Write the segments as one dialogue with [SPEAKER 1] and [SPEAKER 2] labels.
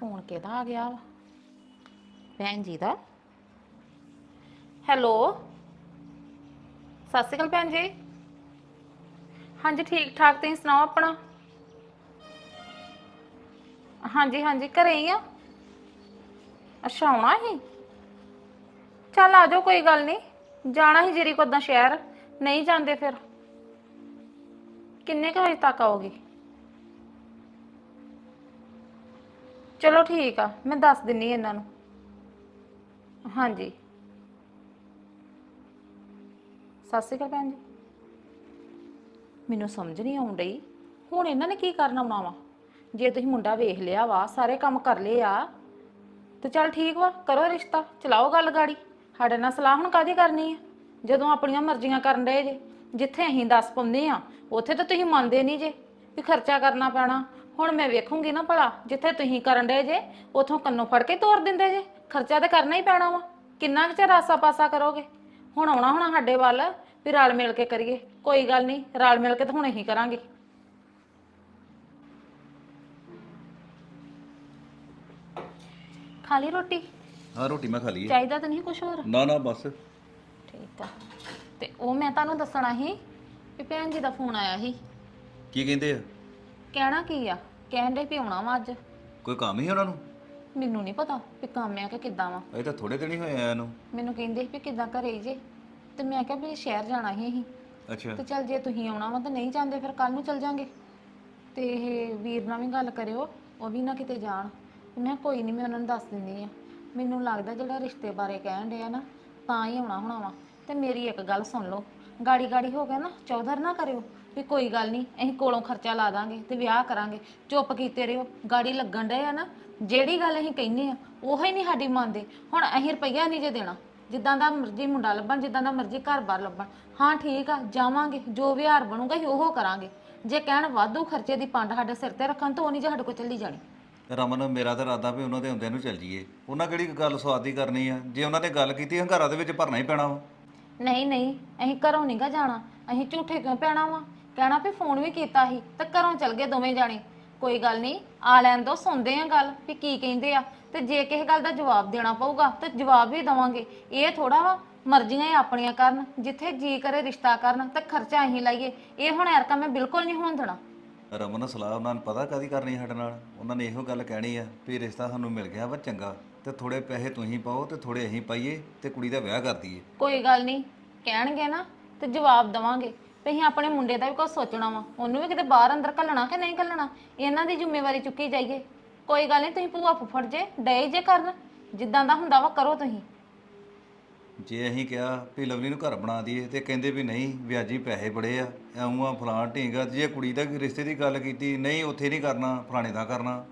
[SPEAKER 1] Phone ਕਿਹਦਾ ਆ ਗਿਆ ਵਾ? ਭੈਣ ਜੀ ਦਾ। ਹੈਲੋ। ਸਤਿ ਸ਼੍ਰੀ ਅਕਾਲ ਭੈਣ ਜੀ। ਹਾਂਜੀ ਠੀਕ ਠਾਕ ਤੁਸੀਂ ਸੁਣਾਓ ਆਪਣਾ? ਹਾਂਜੀ ਹਾਂਜੀ, ਘਰੇ ਹੀ ਆ। ਅੱਛਾ, ਆਉਣਾ ਹੀ ਚੱਲ ਆ ਜਾਓ, ਕੋਈ ਗੱਲ ਨਹੀਂ। ਜਾਣਾ ਹੀ ਜਰੀ ਕੋਦਾਂ ਸ਼ਹਿਰ। ਨਹੀਂ ਜਾਂਦੇ ਫਿਰ। ਕਿੰਨੇ ਕੁ ਵਜੇ ਤੱਕ ਆਓਗੇ? ਚਲੋ ਠੀਕ ਆ, ਮੈਂ ਦੱਸ ਦਿੰਨੀ ਇਹਨਾਂ ਨੂੰ। ਹਾਂਜੀ। ਸਤਿ ਸ਼੍ਰੀ ਅਕਾਲ ਭੈਣ ਜੀ। ਮੈਨੂੰ ਸਮਝ ਨਹੀਂ ਆਉਣ ਡਈ। ਹੁਣ ਇਹਨਾਂ ਨੇ ਕੀ ਕਰਨਾ ਆਉਣਾ ਵਾ? ਜੇ ਤੁਸੀਂ ਮੁੰਡਾ ਵੇਖ ਲਿਆ ਵਾ, ਸਾਰੇ ਕੰਮ ਕਰ ਲਏ ਆ, ਤੇ ਚੱਲ ਠੀਕ ਵਾ, ਕਰੋ ਰਿਸ਼ਤਾ, ਚਲਾਓ ਗੱਲ ਗਾੜੀ। ਸਾਡੇ ਨਾਲ ਸਲਾਹ ਹੁਣ ਕਾਦੀ ਕਰਨੀ ਆ? ਜਦੋਂ ਆਪਣੀਆਂ ਮਰਜ਼ੀਆਂ ਕਰਨ ਡਏ ਜੇ, ਜਿੱਥੇ ਅਸੀਂ ਦੱਸ ਪਾਉਂਦੇ ਆ, ਉੱਥੇ ਤਾਂ ਤੁਸੀਂ ਮੰਨਦੇ ਨਹੀਂ ਜੇ ਵੀ ਖਰਚਾ ਕਰਨਾ ਪੈਣਾ। ਹੁਣ ਮੈਂ ਵੇਖੂੰਗੀ ਨਾ ਭਲਾ ਜਿੱਥੇ ਤੁਸੀਂ ਕਰਨ ਡਏ ਜੇ ਉਥੋਂ ਕੰਨੋਂ ਫੜ ਕੇ ਤੋਰ ਦਿੰਦੇ ਜੇ। ਖਰਚਾ ਤਾਂ ਕਰਨਾ ਹੀ ਪੈਣਾ ਵਾ। ਕਿੰਨਾ ਕੁ ਚਿਰ ਆਸਾ ਪਾਸਾ ਕਰੋਗੇ? ਹੁਣ ਆਉਣਾ ਹੁਣ ਸਾਡੇ ਵੱਲ ਵੀ ਰਲ ਮਿਲ ਕੇ ਕਰੀਏ। ਕੋਈ ਗੱਲ ਨਹੀਂ ਰਲ ਮਿਲ ਕੇ ਤਾਂ ਹੁਣ ਅਸੀਂ ਕਰਾਂਗੇ। ਖਾ ਲਈ ਰੋਟੀ?
[SPEAKER 2] ਹਾਂ ਰੋਟੀ ਮੈਂ ਖਾ ਲਈ ਹੈ।
[SPEAKER 1] ਚਾਹੀਦਾ ਤਾਂ ਨਹੀਂ ਕੁਝ ਹੋਰ?
[SPEAKER 2] ਨਾ ਨਾ ਬਸ।
[SPEAKER 1] ਠੀਕ ਆ। ਤੇ ਉਹ ਮੈਂ ਤੁਹਾਨੂੰ ਦੱਸਣਾ ਸੀ ਵੀ ਭੈਣ ਜੀ ਦਾ ਫੋਨ ਆਇਆ ਸੀ।
[SPEAKER 2] ਕੀ ਕਹਿੰਦੇ ਆ?
[SPEAKER 1] ਕਹਿਣਾ ਕੀ ਆ? ਕਹਿਣ ਦੇ ਵੀ ਆਉਣਾ ਵਾ ਅੱਜ।
[SPEAKER 2] ਕੋਈ ਕੰਮ ਹੀ ਉਹਨਾਂ ਨੂੰ?
[SPEAKER 1] ਮੈਨੂੰ ਨਹੀਂ ਪਤਾ ਵੀ ਕੰਮ ਆ ਕਿ ਕਿੱਦਾਂ ਵਾ।
[SPEAKER 2] ਇਹ ਤਾਂ ਥੋੜੇ ਦਿਨ ਹੀ ਹੋਏ ਆਇਆ ਨੂੰ
[SPEAKER 1] ਮੈਨੂੰ ਕਹਿੰਦੇ ਵੀ ਕਿੱਦਾਂ ਘਰੇ ਜੇ ਤੇ ਮੈਂ ਕਿਹਾ ਵੀ ਸ਼ਹਿਰ ਜਾਣਾ ਸੀ ਅਸੀਂ।
[SPEAKER 2] ਅੱਛਾ।
[SPEAKER 1] ਤੇ ਚੱਲ ਜੇ ਤੁਸੀਂ ਆਉਣਾ ਵਾ ਤਾਂ ਨਹੀਂ ਜਾਂਦੇ ਫਿਰ ਕੱਲ ਨੂੰ ਚੱਲ ਜਾਾਂਗੇ। ਤੇ ਇਹ ਵੀਰ ਨਾਲ ਵੀ ਗੱਲ ਕਰਿਓ ਉਹ ਵੀ ਨਾ ਕਿਤੇ ਜਾਣ। ਮੈਂ ਕਿਹਾ ਕੋਈ ਨਹੀਂ ਮੈਂ ਉਹਨਾਂ ਨੂੰ ਦੱਸ ਦਿੰਦੀ ਆ। ਮੈਨੂੰ ਲੱਗਦਾ ਜਿਹੜਾ ਰਿਸ਼ਤੇ ਬਾਰੇ ਕਹਿਣ ਡਿਆ ਨਾ ਤਾਂ ਹੀ ਆਉਣਾ ਹੋਣਾ ਵਾ। ਤੇ ਮੇਰੀ ਇੱਕ ਗੱਲ ਸੁਣ ਲਓ। ਗਾੜੀ ਗਾੜੀ ਹੋ ਗਿਆ ਨਾ ਚੌਧਰ ਨਾ ਕਰਿਓ। ਵੀ ਕੋਈ ਗੱਲ ਨਹੀਂ ਅਸੀਂ ਕੋਲੋਂ ਖਰਚਾ ਲਾ ਦਾਂਗੇ ਤੇ ਵਿਆਹ ਕਰਾਂਗੇ। ਚੁੱਪ ਕੀਤੇ ਰਹੋ ਗਾੜੀ ਲੱਗਣ ਡਏ ਆ ਨਾ ਜਿਹੜੀ ਗੱਲ ਅਸੀਂ ਕਹਿੰਨੇ ਆ ਉਹ ਹੀ ਨਹੀਂ ਸਾਡੀ ਮੰਨਦੇ। ਹੁਣ ਅਸੀਂ ਰੁਪਈਆ ਨਹੀਂ ਜੇ ਦੇਣਾ ਜਿੱਦਾਂ ਦਾ ਮਰਜ਼ੀ ਮੁੰਡਾ ਲੱਭਣ ਜਿੱਦਾਂ ਦਾ ਮਰਜ਼ੀ ਘਰ-ਬਾਰ ਲੱਭਣ। ਹਾਂ ਠੀਕ ਆ ਜਾਵਾਂਗੇ ਜੋ ਵਿਹਾਰ ਬਣੂਗਾ ਅਸੀਂ ਉਹ ਕਰਾਂਗੇ। ਜੇ ਕਹਿਣ ਵਾਧੂ ਖਰਚੇ ਦੀ ਪੰਡ ਸਾਡੇ ਸਿਰ ਤੇ ਰੱਖਣ ਤਾਂ ਉਹ ਨਹੀਂ ਜੇ ਸਾਡੇ ਕੋਲ ਚੱਲੀ ਜਾਣੀ।
[SPEAKER 2] ਰਮਨ ਮੇਰਾ ਤਾਂ ਇਰਾਦਾ ਵੀ ਉਹਨਾਂ ਦੇ ਹੁੰਦਿਆਂ ਨੂੰ ਚੱਲ ਜੀਏ ਉਹਨਾਂ ਕਿਹੜੀ ਗੱਲ ਸਵਾਦੀ ਕਰਨੀ ਆ? ਜੇ ਉਹਨਾਂ ਨੇ ਗੱਲ ਕੀਤੀ ਹੰਕਾਰਾ ਦੇ ਵਿੱਚ ਭਰਨਾ ਹੀ ਪੈਣਾ ਵਾ।
[SPEAKER 1] ਨਹੀਂ ਨਹੀਂ ਅਸੀਂ ਘਰੋਂ ਨਹੀਂਗਾ ਜਾਣਾ। ਅਸੀਂ ਝੂਠੇ ਕਿਉਂ ਪੈਣਾ ਵਾ? ਕਹਿਣਾ ਵੀ ਫੋਨ ਵੀ ਕੀਤਾ ਸੀ ਤੇ ਘਰੋਂ ਚਲ ਗਏ ਦੋਵੇਂ ਜਾਣੇ। ਕੋਈ ਗੱਲ ਨਹੀਂ ਆ ਲੈਣ ਦੋ ਸੁਣਦੇ ਆ ਗੱਲ ਵੀ ਕੀ ਕਹਿੰਦੇ ਆ। ਤੇ ਜੇ ਕਿਸੇ ਗੱਲ ਦਾ ਜਵਾਬ ਦੇਣਾ ਪਊਗਾ ਤੇ ਜਵਾਬ ਵੀ ਦਵਾਂਗੇ। ਇਹ ਥੋੜਾ ਵਾ ਮਰਜ਼ੀਆਂ ਹੀ ਆਪਣੀਆਂ ਕਰਨ ਜਿੱਥੇ ਜੀ ਕਰੇ ਰਿਸ਼ਤਾ ਕਰਨ ਤੇ ਖਰਚਾ ਅਸੀਂ ਲਾਈਏ। ਇਹ ਹੁਣ ਐਰਕਾ ਮੈਂ ਬਿਲਕੁਲ ਨਹੀਂ ਹੋਣ ਦੇਣਾ।
[SPEAKER 2] ਰਮਨ ਸਲਾਹ ਉਹਨਾਂ ਨੂੰ ਪਤਾ ਕਾਦੀ ਕਰਨੀ ਸਾਡੇ ਨਾਲ? ਉਹਨਾਂ ਨੇ ਇਹੋ ਗੱਲ ਕਹਿਣੀ ਆ ਵੀ ਰਿਸ਼ਤਾ ਸਾਨੂੰ ਮਿਲ ਗਿਆ ਵਾ ਚੰਗਾ ਤੇ ਥੋੜੇ ਪੈਸੇ ਤੁਸੀਂ ਪਾਓ ਤੇ ਥੋੜੇ ਅਸੀਂ ਪਾਈਏ ਤੇ ਕੁੜੀ ਦਾ ਵਿਆਹ ਕਰ ਦਈਏ।
[SPEAKER 1] ਕੋਈ ਗੱਲ ਨਹੀਂ ਕਹਿਣਗੇ ਨਾ ਤੇ ਜਵਾਬ ਦਵਾਂਗੇ। ਤੇ ਅਸੀਂ ਆਪਣੇ ਮੁੰਡੇ ਦਾ ਵੀ ਕੁਝ ਸੋਚਣਾ ਵਾ। ਉਹਨੂੰ ਵੀ ਕਿਤੇ ਬਾਹਰ ਅੰਦਰ ਘੱਲਣਾ ਕਿ ਨਹੀਂ ਘੱਲਣਾ? ਇਹਨਾਂ ਦੀ ਜ਼ਿੰਮੇਵਾਰੀ ਚੁੱਕੀ ਜਾਈਏ। ਕੋਈ ਗੱਲ ਨਹੀਂ ਤੁਸੀਂ ਭੂਆ ਫੁੱਫੜ ਜੇ ਡਏ ਜੇ ਕਰਨ। ਜਿੱਦਾਂ ਦਾ ਹੁੰਦਾ ਵਾ ਕਰੋ ਤੁਸੀਂ।
[SPEAKER 2] ਜੇ ਅਸੀਂ ਕਿਹਾ ਵੀ ਲਵਲੀ ਨੂੰ ਘਰ ਬਣਾ ਦਈਏ ਤੇ ਕਹਿੰਦੇ ਵੀ ਨਹੀਂ ਵਿਆਜੀ ਪੈਸੇ ਬੜੇ ਆ ਐਉਂ ਆ ਫਲਾਂ ਢੀਂਗਾ ਜੇ ਕੁੜੀ ਦਾ ਰਿਸ਼ਤੇ ਦੀ ਗੱਲ ਕੀਤੀ ਨਹੀਂ ਉੱਥੇ ਨਹੀਂ ਕਰਨਾ ਫਲਾਣੇ ਦਾ ਕਰਨਾ।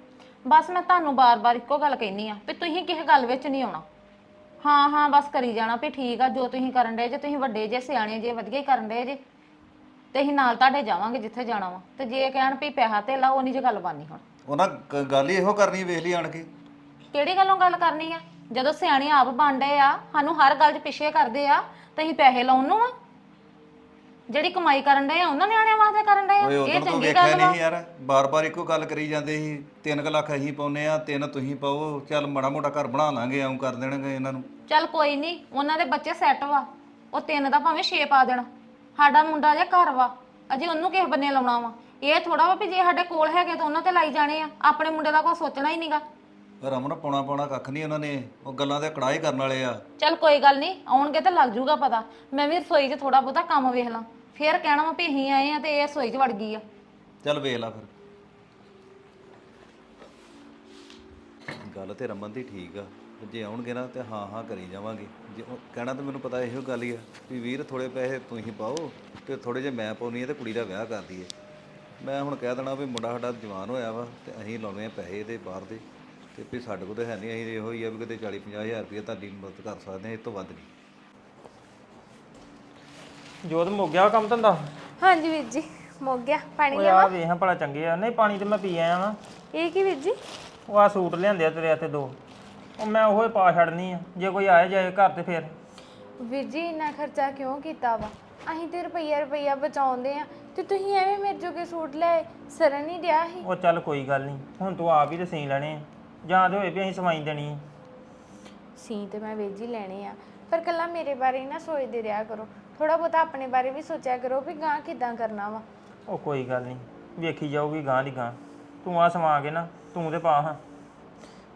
[SPEAKER 1] ਬਸ ਮੈਂ ਤੁਹਾਨੂੰ ਬਾਰ-ਬਾਰ ਇੱਕੋ ਗੱਲ ਕਹਿਨੀ ਆ ਵੀ ਤੁਸੀਂ ਕਿਸੇ ਗੱਲ ਵਿੱਚ ਨਹੀਂ ਆਉਣਾ। ਹਾਂ ਹਾਂ ਬਸ ਕਰੀ ਜਾਣਾ ਵੀ ਠੀਕ ਆ ਜੋ ਤੁਸੀਂ ਕਰਨ ਡਏ ਜੇ ਤੁਸੀਂ ਵੱਡੇ ਜੇ ਸਿਆਣੇ ਜੇ ਵਧੀਆ ਹੀ ਕਰਨ ਡਏ ਜੇ। ਤੇ ਅਸੀਂ ਨਾਲ ਤੁਹਾਡੇ ਜਾਵਾਂਗੇ ਜਿੱਥੇ ਜਾਣਾ ਵਾ। ਤੇ ਜੇ ਕਹਿਣ ਵੀ ਪੈਸਾ ਤੇ ਲਾ ਉਹ ਨਹੀਂ ਜੇ ਗੱਲ ਬਾਨੀ ਹੁਣ।
[SPEAKER 2] ਉਹਨਾਂ ਗੱਲ ਹੀ ਇਹੋ ਕਰਨੀ ਵੇਖ ਲਈ ਆਣ ਕੇ।
[SPEAKER 1] ਕਿਹੜੀ ਗੱਲੋਂ ਗੱਲ ਕਰਨੀ ਆ? ਜਦੋਂ ਸਿਆਣੇ ਆਪ ਬਣਦੇ ਆ ਸਾਨੂੰ ਹਰ ਗੱਲ 'ਚ ਪਿੱਛੇ ਕਰਦੇ ਆ ਤੇ ਅਸੀਂ ਪੈਸੇ ਲਾਉਣ ਨੂੰ ਆ। ਜਿਹੜੀ ਕਮਾਈ ਕਰਨ ਡਏ ਆ ਉਹਨਾਂ ਨਿਆਣਿਆਂ ਵਾਸਤੇ ਕਰਨ
[SPEAKER 2] ਓਏ
[SPEAKER 1] ਆ।
[SPEAKER 2] ਉਦੋਂ
[SPEAKER 1] ਇਹ
[SPEAKER 2] ਤੋਂ
[SPEAKER 1] ਚੰਗੀ
[SPEAKER 2] ਵੇਖਿਆ
[SPEAKER 1] ਗੱਲ ਵਾ।
[SPEAKER 2] ਨਹੀਂ ਯਾਰ। ਬਾਰ-ਬਾਰ ਇੱਕੋ ਗੱਲ ਕਰੀ ਜਾਂਦੇ ਸੀ 3 ਲੱਖ ਅਸੀਂ ਪਾਉਨੇ ਆ 3 ਤੁਸੀਂ ਪਾਓ ਚੱਲ ਮਾੜਾ ਮੋਟਾ ਘਰ ਬਣਾ ਲਾਂਗੇ ਐਉਂ ਕਰ ਦੇਣਗੇ ਇਹਨਾਂ ਨੂੰ।
[SPEAKER 1] ਚੱਲ ਕੋਈ ਨਹੀਂ ਉਹਨਾਂ ਦੇ ਬੱਚੇ ਸੈੱਟ ਵਾ। ਉਹ ਤਿੰਨ ਦਾ ਭਾਵੇਂ 6 ਪਾ ਦੇਣ। ਸਾਡਾ ਮੁੰਡਾ ਜੇ ਘਰ ਵਾ ਅਜੇ ਉਹਨੂੰ ਕਿਸੇ ਬੰਨੇ ਲਾਉਣਾ ਵਾ? ਇਹ ਥੋੜਾ ਵਾ ਵੀ ਜੇ ਸਾਡੇ ਕੋਲ ਹੈਗੇ ਤਾਂ ਉਹਨਾਂ ਤੇ ਲਾਈ ਜਾਣੇ ਆ। ਆਪਣੇ ਮੁੰਡੇ ਦਾ ਕੋਈ ਸੋਚਣਾ ਹੀ ਨਹੀਂਗਾ
[SPEAKER 2] ਰਮਨ ਪਾਉਣਾ ਪਾਉਣਾ ਕੱਖ ਨਹੀਂ ਉਹਨਾਂ ਨੇ। ਉਹ ਗੱਲਾਂ ਤੇ ਕੜਾਈ ਕਰਨ ਵਾਲੇ ਆ।
[SPEAKER 1] ਚੱਲ ਕੋਈ ਗੱਲ ਨਹੀਂ ਆਉਣਗੇ ਤਾਂ ਲੱਗ ਜੂਗਾ ਪਤਾ। ਮੈਂ ਵੀ ਰਸੋਈ 'ਚ ਥੋੜਾ ਬਹੁਤਾ ਕੰਮ ਵੇਖ ਲਾਂ। ਫੇਰ ਕਹਿਣਾ ਵਾ ਵੀ ਅਸੀਂ ਆਏ ਆ ਤੇ ਇਹ ਰਸੋਈ 'ਚ ਵੜ ਗਈ ਆ।
[SPEAKER 2] ਚੱਲ ਵੇਖ ਲਾ ਫਿਰ। ਗੱਲ ਤੇ ਰਮਨ ਦੀ ਠੀਕ ਆ। ਜੇ ਆਉਣਗੇ ਨਾ ਤੇ ਹਾਂ ਹਾਂ ਕਰੀ ਜਾਵਾਂਗੇ। ਜੇ ਉਹ ਕਹਿਣਾ ਤਾਂ ਮੈਨੂੰ ਪਤਾ ਇਹੋ ਗੱਲ ਹੀ ਆ ਵੀ ਵੀਰ ਥੋੜੇ ਪੈਸੇ ਤੁਸੀਂ ਪਾਓ ਤੇ ਥੋੜੇ ਜੇ ਮੈਂ ਪਾਉਣੀ ਆ ਤੇ ਕੁੜੀ ਦਾ ਵਿਆਹ ਕਰ ਦਈਏ। ਮੈਂ ਹੁਣ ਕਹਿ ਦੇਣਾ ਵੀ ਮੁੰਡਾ ਸਾਡਾ ਜਵਾਨ ਹੋਇਆ ਵਾ ਤੇ ਅਸੀਂ ਲਾਉਣੇ ਆ ਪੈਸੇ ਇਹਦੇ ਬਾਹਰ ਦੇ ਤੇ ਵੀ ਸਾਡੇ ਕੋਲ ਤਾਂ ਹੈ ਨਹੀਂ ਅਸੀਂ ਇਹੋ ਹੀ ਆ ਵੀ ਕਿਤੇ 40 50 ਹਜ਼ਾਰ ਰੁਪਏ ਤੁਹਾਡੀ ਮਦਦ ਕਰ ਸਕਦੇ ਹਾਂ ਇਸ ਤੋਂ ਵੱਧ ਨਹੀਂ।
[SPEAKER 3] ਜੋਤ ਮੁੱਕ ਗਿਆ ਕੰਮ ਧੰਦਾ?
[SPEAKER 4] ਹਾਂਜੀ ਵੀਰ ਜੀ ਮੁੱਕ ਗਿਆ। ਪਾਣੀ
[SPEAKER 3] ਓਏ ਆ ਵੇਹਾਂ ਭਲਾ ਚੰਗੇ ਆ। ਨਹੀਂ ਪਾਣੀ ਤੇ ਮੈਂ ਪੀ ਆਇਆ ਵਾਂ।
[SPEAKER 4] ਇਹ ਕੀ ਵੀਰ ਜੀ?
[SPEAKER 3] ਉਹ ਆ ਸੂਟ ਲਿਆਂਦੇ ਆ ਤੇਰੇ ਹੱਥੇ ਦੋ। ਉਹ ਮੈਂ ਉਹੋ ਹੀ ਪਾ ਛੱਡਨੀ ਆ। ਜੇ ਕੋਈ ਆਏ ਜਾਏ ਘਰ ਤੇ ਫੇਰ।
[SPEAKER 4] ਵੀਰ ਜੀ ਇੰਨਾ ਖਰਚਾ ਕਿਉਂ ਕੀਤਾ ਵਾ? ਅਸੀਂ ਤੇ ਰੁਪਈਆ ਰੁਪਈਆ ਬਚਾਉਂਦੇ ਆ ਤੇ ਤੁਸੀਂ ਐਵੇਂ ਮੇਰੇ ਜੋਗੇ ਸੂਟ ਲੈ ਸਰਨ ਨਹੀਂ ਡਿਆ ਸੀ?
[SPEAKER 3] ਉਹ ਚੱਲ ਕੋਈ ਗੱਲ ਨਹੀਂ ਹੁਣ ਤੂੰ ਆਪ ਹੀ ਤੇ ਸੀ ਲੈਣੇ ਆ। ਜਾਂ ਤੇ ਹੋਏ ਵੀ ਅਸੀਂ ਸਵਾਈ ਦੇਣੀ ਆ।
[SPEAKER 4] ਸੀ ਤੇ ਮੈਂ ਵੇਜ ਹੀ ਲੈਣੇ ਆ। ਪਰ ਕੱਲਾ ਮੇਰੇ ਬਾਰੇ ਨਾ ਸੋਚਦੇ ਰਿਹਾ ਕਰੋ। ਥੋੜਾ ਬਹੁਤਾ ਆਪਣੇ ਬਾਰੇ ਵੀ ਸੋਚਿਆ ਕਰੋ ਵੀ ਗਾਂ ਕਿਦਾਂ ਕਰਨਾ ਵਾ।
[SPEAKER 3] ਉਹ ਕੋਈ ਗੱਲ ਨਹੀਂ ਵੇਖੀ ਜਾਊਗੀ ਗਾਂ ਦੀ ਗਾਂ ਤੂੰ ਆ ਸਵਾ ਕੇ ਨਾ ਤੂੰ ਤੇ ਪਾ ਹਾਂ।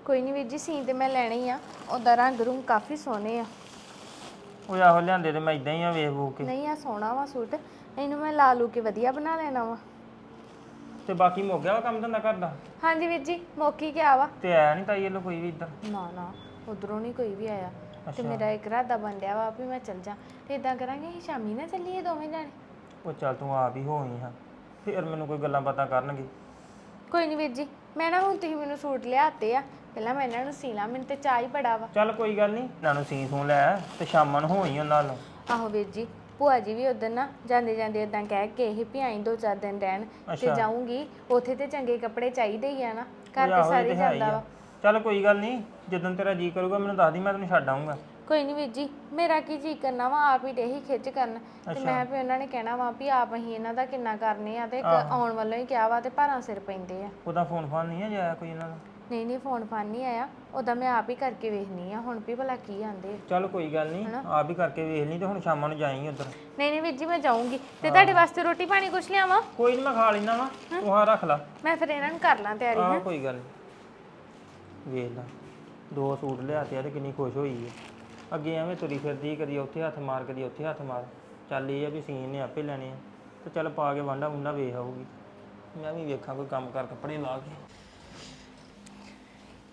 [SPEAKER 4] ਕੋਈ ਨਹੀਂ ਵੀਰ ਜੀ ਸੀ ਤੇ ਮੈਂ ਲੈਣੇ ਹੀ ਆ। ਉਹਦਾ ਰੰਗ ਰੂੰਗ ਕਾਫੀ ਸੋਹਣੇ ਆ।
[SPEAKER 3] ਉਹ ਆਹੋ ਲਿਆਂਦੇ ਤੇ ਮੈਂ ਇਦਾਂ ਹੀ ਆ ਵੇਖ ਵੂਖ ਕੇ।
[SPEAKER 4] ਨਹੀਂ ਆ ਸੋਹਣਾ ਵਾ ਸੂਟ। ਇਹਨੂੰ ਮੈਂ ਲਾ ਲੂ ਕੇ ਵਧੀਆ ਬਣਾ ਲੈਣਾ ਵਾ।
[SPEAKER 3] ਤੇ ਬਾਕੀ ਮੁੱਕ ਗਿਆ ਵਾ ਕੰਮ ਧੰਦਾ ਕਰਦਾ
[SPEAKER 4] ਹਾਂਜੀ ਵੀਰ ਜੀ ਮੌਕੀ ਗਿਆ ਵਾ।
[SPEAKER 3] ਤੇ ਆਇਆ ਨਹੀਂ ਤਾਈ ਵੱਲੋਂ ਕੋਈ ਵੀ ਇੱਧਰ?
[SPEAKER 4] ਨਾ ਨਾ ਉਧਰੋਂ ਨਹੀਂ ਕੋਈ ਵੀ ਆਇਆ। ਤੇ ਮੇਰਾ ਇੱਕ ਇਰਾਦਾ ਬਣ ਡਿਆ ਵਾ ਵੀ ਮੈਂ ਚੱਲ ਜਾ। ਤੇ ਇਦਾਂ ਕਰਾਂਗੇ ਅਸੀਂ ਸ਼ਾਮੀ ਨਾ ਚੱਲੀਏ ਦੋਵੇਂ ਜਾਣੇ।
[SPEAKER 3] ਉਹ ਚੱਲ ਤੂੰ ਆਪ ਹੀ ਹੋਈ ਹਾਂ। ਫਿਰ ਮੈਨੂੰ ਕੋਈ ਗੱਲਾਂ ਬਾਤਾਂ ਕਰਨਗੇ।
[SPEAKER 4] ਕੋਈ ਨਹੀਂ ਵੀਰ ਜੀ ਮੈਂ ਨਾ ਹੁਣ ਤੁਸੀਂ ਮੈਨੂੰ ਸੂਟ ਲਿਆਤੇ ਆ। ਪਹਿਲਾਂ ਮੈਂ ਇਹਨਾਂ ਨੂੰ ਸੀ ਲਾਂ ਮੈਨੂੰ ਤੇ ਚਾਹ ਹੀ ਬੜਾ ਵਾ।
[SPEAKER 3] ਚੱਲ ਕੋਈ ਗੱਲ ਨਹੀਂ ਇਹਨਾਂ ਨੂੰ ਸੀ ਸੂੰ ਲੈ ਤੇ ਸ਼ਾਮਾਂ ਨੂੰ ਹੋਈ ਉਹਨਾਂ ਨਾਲ
[SPEAKER 4] ਆਹੋ ਵੀਰ ਜੀ ਭੂਆ ਜੀ ਵੀ ਉਦੋਂ ਨਾ ਜਾਂਦੇ ਜਾਂਦੇ ਇਦਾਂ ਕਹਿ ਕੇ ਇਹ ਵੀ ਆਈ ਦੋ ਚਾਰ ਦਿਨ ਰਹਿਣ ਤੇ ਜਾਊਂਗੀ ਉੱਥੇ ਤੇ ਚੰਗੇ ਕੱਪੜੇ ਚਾਹੀਦੇ ਹੀ ਆ ਨਾ ਘਰ ਤੇ ਸਾਰੇ ਜਾਂਦਾ ਵਾ।
[SPEAKER 3] ਚੱਲ ਕੋਈ ਗੱਲ ਨਹੀਂ ਜਦੋਂ ਤੇਰਾ ਜੀ ਕਰੂਗਾ ਮੈਨੂੰ ਦੱਸ ਦੀ ਮੈਂ ਤੈਨੂੰ ਛੱਡ ਆਊਂਗਾ।
[SPEAKER 4] ਕੋਈ ਨਹੀਂ ਵੀਰ ਜੀ ਮੇਰਾ ਕੀ ਜੀ ਕਰਨਾ ਵਾ ਆਪ ਹੀ ਡੇਹੀ ਖਿੱਚ ਕਰਨ। ਤੇ ਮੈਂ ਵੀ ਉਹਨਾਂ ਨੇ ਕਹਿਣਾ ਵਾ ਵੀ ਆਪ ਅਸੀਂ ਇਹਨਾਂ ਦਾ ਕਿੰਨਾ ਕਰਨੇ ਆ ਤੇ ਇੱਕ ਆਉਣ ਵੱਲੋਂ ਹੀ ਕਿਹਾ ਵਾ ਤੇ ਭਾਰਾਂ ਸਿਰ ਪੈਂਦੇ ਆ।
[SPEAKER 3] ਉਹਦਾ ਫੋਨ ਫਾਨ ਨਹੀਂ ਆ ਜਾਇਆ ਕੋਈ ਇਹਨਾਂ ਦਾ?
[SPEAKER 4] ਨਹੀਂ ਨਹੀਂ ਫੋਨ ਫਾਨ ਨਹੀਂ ਆਇਆ। ਉਹਦਾ ਮੈਂ ਆਪ ਹੀ ਕਰਕੇ ਵੇਖਨੀ ਆ। ਹੁਣ ਵੀ ਭਲਾ ਕੀ ਆਂਦੇ ਆ।
[SPEAKER 3] ਚੱਲ ਕੋਈ ਗੱਲ ਨਹੀਂ ਆਪ ਹੀ ਕਰਕੇ ਵੇਖ ਲਈ ਤੇ ਹੁਣ ਸ਼ਾਮਾਂ ਨੂੰ ਜਾਈਂ ਉੱਧਰ।
[SPEAKER 4] ਨਹੀਂ ਨਹੀਂ ਵੀਰ ਜੀ ਮੈਂ ਜਾਊਂਗੀ। ਤੇ ਤੁਹਾਡੇ ਵਾਸਤੇ ਰੋਟੀ ਪਾਣੀ ਕੁਛ ਲਿਆਵਾਂ?
[SPEAKER 3] ਕੋਈ ਨਹੀਂ ਮੈਂ ਖਾ ਲੈਣਾ ਵਾ। ਤੂੰ ਹਾਂ ਰੱਖ ਲਾ।
[SPEAKER 4] ਮੈਂ ਫਿਰ ਇਹਨਾਂ ਨੂੰ ਕਰ ਲਾਂ ਤਿਆਰੀ
[SPEAKER 3] ਆਹ ਕੋਈ ਗੱਲ ਵੇਖ ਲਾ। ਦੋ ਸੂਟ ਲਿਆਤੇ ਆ ਤੇ ਕਿੰਨੀ ਖੁਸ਼ ਹੋਈ ਹੈ ਅੱਗੇ ਐਵੇਂ ਤੁਰੀ ਫਿਰਦੀ ਕਦੀ ਉੱਥੇ ਹੱਥ ਮਾਰ ਕਦੀ ਉੱਥੇ ਹੱਥ ਮਾਰ। ਚੱਲ ਇਹ ਆ ਵੀ ਸੀਨ ਨੇ ਆਪੇ ਲੈਣੇ ਆ। ਤੇ ਚੱਲ ਪਾ ਕੇ ਵਾਂਡਾ ਮੁੰਡਾ ਵੇਖ ਆਊਗੀ। ਮੈਂ ਵੀ ਵੇਖਾਂ ਕੋਈ ਕੰਮ ਕਰ ਕੱਪੜੇ ਲਾ ਕੇ।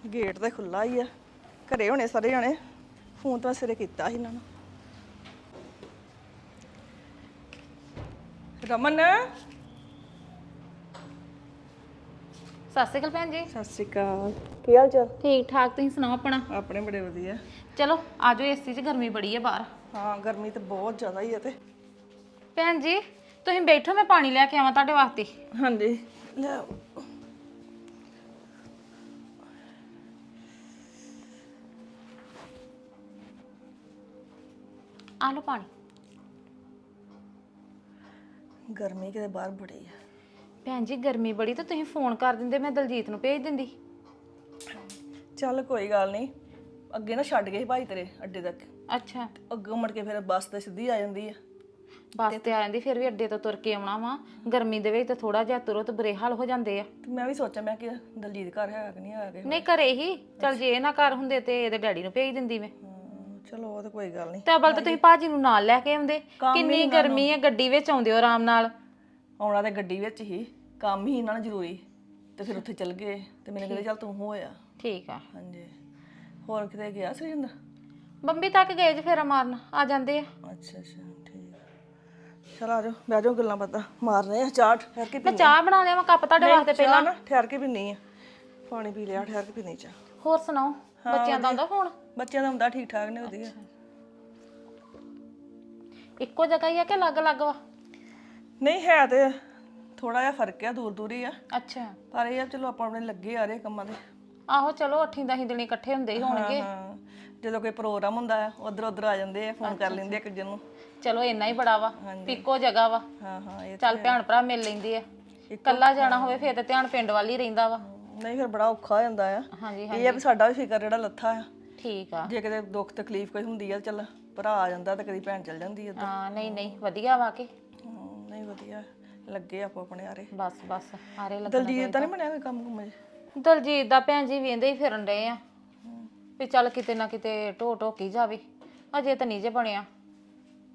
[SPEAKER 5] ਗੇਟ ਤੇ ਖੁੱਲਾ ਹੀ ਆ। ਘਰੇ ਹੋਣੇ ਸਾਰੇ ਜਣੇ। ਫੋਨ ਤਾਂ ਸਿਰੇ ਕੀਤਾ ਸੀ ਇਹਨਾਂ ਨੂੰ। ਰਮਨ।
[SPEAKER 1] ਸਤਿ ਸ਼੍ਰੀ ਅਕਾਲ ਭੈਣ ਜੀ।
[SPEAKER 5] ਸਤਿ ਸ਼੍ਰੀ ਅਕਾਲ। ਕੀ ਹਾਲ ਚਾਲ?
[SPEAKER 1] ਠੀਕ ਠਾਕ ਤੁਸੀਂ ਸੁਣਾਓ ਆਪਣਾ?
[SPEAKER 5] ਆਪਣੇ ਬੜੇ ਵਧੀਆ।
[SPEAKER 1] ਚਲੋ ਆਜੋ ਏਸੀ 'ਚ ਗਰਮੀ ਬੜੀ ਹੈ ਬਾਹਰ।
[SPEAKER 5] ਹਾਂ ਗਰਮੀ ਤੇ ਬਹੁਤ ਜ਼ਿਆਦਾ ਹੀ ਆ ਤੇ।
[SPEAKER 1] ਭੈਣ ਜੀ ਤੁਸੀਂ ਬੈਠੋ ਮੈਂ ਪਾਣੀ ਲੈ ਕੇ ਆਵਾਂ ਤੁਹਾਡੇ ਵਾਸਤੇ।
[SPEAKER 5] ਹਾਂਜੀ। ਲੈ ਆਓ।
[SPEAKER 1] ਆ ਲਓ ਪਾਣੀ।
[SPEAKER 5] ਗਰਮੀ ਕਿਤੇ ਬਾਹਰ ਬੜੀ ਆ।
[SPEAKER 1] ਭੈਣ ਜੀ ਗਰਮੀ ਬੜੀ ਤਾਂ ਤੁਸੀਂ ਫੋਨ ਕਰ ਦਿੰਦੇ ਮੈਂ ਦਲਜੀਤ ਨੂੰ ਭੇਜ ਦਿੰਦੀ।
[SPEAKER 5] ਚੱਲ ਕੋਈ ਗੱਲ ਨਹੀਂ ਅੱਗੇ ਨਾ ਛੱਡ ਗਏ ਸੀ ਭਾਈ ਤੇਰੇ ਅੱਡੇ ਤੱਕ।
[SPEAKER 1] ਅੱਛਾ।
[SPEAKER 5] ਅੱਗੋਂ ਮੁੜ ਕੇ ਫਿਰ ਬੱਸ ਤੇ ਸਿੱਧੀ ਆ ਜਾਂਦੀ ਆ।
[SPEAKER 1] ਬੱਸ ਤੇ ਆ ਜਾਂਦੀ ਫਿਰ ਵੀ ਅੱਡੇ ਤੋਂ ਤੁਰ ਕੇ ਆਉਣਾ ਵਾ। ਗਰਮੀ ਦੇ ਵਿੱਚ ਤਾਂ ਥੋੜਾ ਜਿਹਾ ਤੁਰੋ ਤਾਂ ਬੁਰੇ ਹਾਲ ਹੋ ਜਾਂਦੇ ਆ।
[SPEAKER 5] ਤੇ ਮੈਂ ਵੀ ਸੋਚਿਆ ਮੈਂ ਕਿ ਦਲਜੀਤ ਘਰ ਹੈਗਾ ਕਿ ਨਹੀਂ ਹੈਗਾ। ਕਿ
[SPEAKER 1] ਨਹੀਂ ਘਰੇ ਹੀ। ਚਲ ਜੇ ਇਹ ਨਾ ਘਰ ਹੁੰਦੇ ਤੇ ਇਹਦੇ ਡੈਡੀ ਨੂੰ ਭੇਜ ਦਿੰਦੀ ਮੈਂ।
[SPEAKER 5] ਚਲੋ ਉਹ ਤਾਂ ਕੋਈ ਗੱਲ ਨਹੀਂ
[SPEAKER 1] ਟੇਬਲ ਤੇ ਤੁਸੀਂ ਭਾਜੀ ਨੂੰ ਨਾਲ ਲੈ ਕੇ ਆਉਂਦੇ। ਕਿੰਨੀ ਗਰਮੀ ਹੈ ਗੱਡੀ ਵਿੱਚ ਆਉਂਦੇ ਹੋ ਆਰਾਮ ਨਾਲ।
[SPEAKER 5] ਆਉਣਾ ਤੇ ਗੱਡੀ ਵਿੱਚ ਹੀ ਕੰਮ ਹੀ ਇਹਨਾਂ ਨੂੰ ਜ਼ਰੂਰੀ। ਤੇ ਫਿਰ ਉੱਥੇ ਚੱਲ ਗਏ ਤੇ ਮੈਨੂੰ ਕਹਿੰਦੇ ਚੱਲ ਤੂੰ ਹੋਇਆ
[SPEAKER 1] ਠੀਕ ਆ।
[SPEAKER 5] ਹਾਂਜੀ। ਹੋਰ ਕਿਤੇ ਗਿਆ ਸੀ ਜਿੰਦਾ
[SPEAKER 1] ਬੰਬੀ ਤੱਕ ਗਏ ਜੇ ਫੇਰਾ ਮਾਰਨ ਆ ਜਾਂਦੇ ਆ।
[SPEAKER 5] ਅੱਛਾ ਅੱਛਾ ਠੀਕ। ਚਲ ਆ ਜਾਓ ਬਹਿ ਜਾਓ ਗੱਲਾਂ ਬਾਤਾਂ। ਮਾਰਨੇ ਆ ਚਾਹ ਠਹਿਰ ਕੇ
[SPEAKER 1] ਮੈਂ ਚਾਹ ਬਣਾ ਲਿਆ ਮੈਂ ਕੱਪ ਤੁਹਾਡੇ ਵਾਸਤੇ
[SPEAKER 5] ਪਹਿਲਾਂ। ਨਾ ਠਹਿਰ ਕੇ ਪੀਣੀ ਆ। ਪਾਣੀ ਪੀ ਲਿਆ ਠਹਿਰ ਕੇ ਪੀਣੀ ਚਾਹ।
[SPEAKER 1] ਹੋਰ ਸੁਣਾਓ ਬੱਚਿਆਂ ਦਾ ਆਉਂਦਾ ਫੋਨ?
[SPEAKER 5] ਬੱਚਿਆਂ ਦਾ ਹੁੰਦਾ ਠੀਕ ਠਾਕ ਨੇ ਵਧੀਆ।
[SPEAKER 1] ਇੱਕੋ ਜਗ੍ਹਾ ਹੀ ਆ ਕਿ ਅਲੱਗ-ਅਲੱਗ ਵਾ?
[SPEAKER 5] ਨਹੀਂ ਹੈ ਤੇ ਥੋੜਾ ਜਿਹਾ ਫ਼ਰਕ ਆ ਦੂਰ ਦੂਰ ਹੀ ਆ।
[SPEAKER 1] ਅੱਛਾ।
[SPEAKER 5] ਪਰ ਇਹ ਆ ਚਲੋ ਆਪਾਂ ਆਪਣੇ ਲੱਗੇ ਆ ਰਹੇ ਕੰਮਾਂ ਦੇ
[SPEAKER 1] ਆਹੋ ਚਲੋ 8 ਦਹੀਂ ਦਿਨ ਇਕੱਠੇ ਹੁੰਦੇ ਹੀ ਹੋਣਗੇ।
[SPEAKER 5] ਹਾਂ ਜਦੋਂ ਕੋਈ ਪ੍ਰੋਗਰਾਮ ਹੁੰਦਾ ਆ ਉਧਰ ਉਧਰ ਆ ਜਾਂਦੇ ਆ ਫੋਨ ਕਰ ਲੈਂਦੇ ਆ ਇੱਕ ਦੂਜੇ ਨੂੰ।
[SPEAKER 1] ਚਲੋ ਇੰਨਾ ਹੀ ਬੜਾ ਵਾ ਵੀ ਇੱਕੋ ਜਗ੍ਹਾ ਵਾ।
[SPEAKER 5] ਹਾਂ ਹਾਂ ਇਹ
[SPEAKER 1] ਚੱਲ ਭੈਣ ਭਰਾ ਮਿਲ ਲੈਂਦੇ ਆ। ਇਕੱਲਾ ਜਾਣਾ ਹੋਵੇ ਫਿਰ ਤੇ ਧਿਆਨ ਪਿੰਡ ਵੱਲ ਹੀ ਰਹਿੰਦਾ ਵਾ।
[SPEAKER 5] ਨਹੀਂ ਫਿਰ ਬੜਾ ਔਖਾ ਹੋ ਜਾਂਦਾ ਆ।
[SPEAKER 1] ਹਾਂਜੀ
[SPEAKER 5] ਇਹ ਆ ਵੀ ਸਾਡਾ ਵੀ ਫਿਕਰ ਜਿਹੜਾ ਲੱਥਾ ਆ।
[SPEAKER 1] ਠੀਕ ਆ।
[SPEAKER 5] ਜੇ ਕਿਤੇ ਦੁੱਖ ਤਕਲੀਫ ਕੋਈ ਹੁੰਦੀ ਆ ਚੱਲ ਭਰਾ ਆ ਜਾਂਦਾ ਤੇ ਕਦੀ ਭੈਣ ਚਲ ਜਾਂਦੀ ਆ
[SPEAKER 1] ਹਾਂ ਨਹੀਂ ਨਹੀਂ ਵਧੀਆ ਵਾ ਕੇ।
[SPEAKER 5] ਨਹੀਂ ਵਧੀਆ ਲੱਗੇ ਆਪੋ ਆਪਣੇ ਆਰੇ।
[SPEAKER 1] ਬਸ ਬਸ ਆਰੇ ਲੱਗ
[SPEAKER 5] ਦਲਜੀਤ ਤਾਂ ਨਹੀਂ ਬਣਿਆ ਕੋਈ ਕੰਮ ਕੁਮ ਜੇ?
[SPEAKER 1] ਦਲਜੀਤ ਦਾ ਭੈਣ ਜੀ ਵੇਂਦੇ ਹੀ ਫਿਰਨ ਰਹੇ ਆ। ਵੀ ਚੱਲ ਕਿਤੇ ਨਾ ਕਿਤੇ ਢੋ ਢੋਕੀ ਜਾਵੇ। ਅਜੇ ਤਾਂ ਨਹੀਂ ਜੇ ਬਣਿਆ।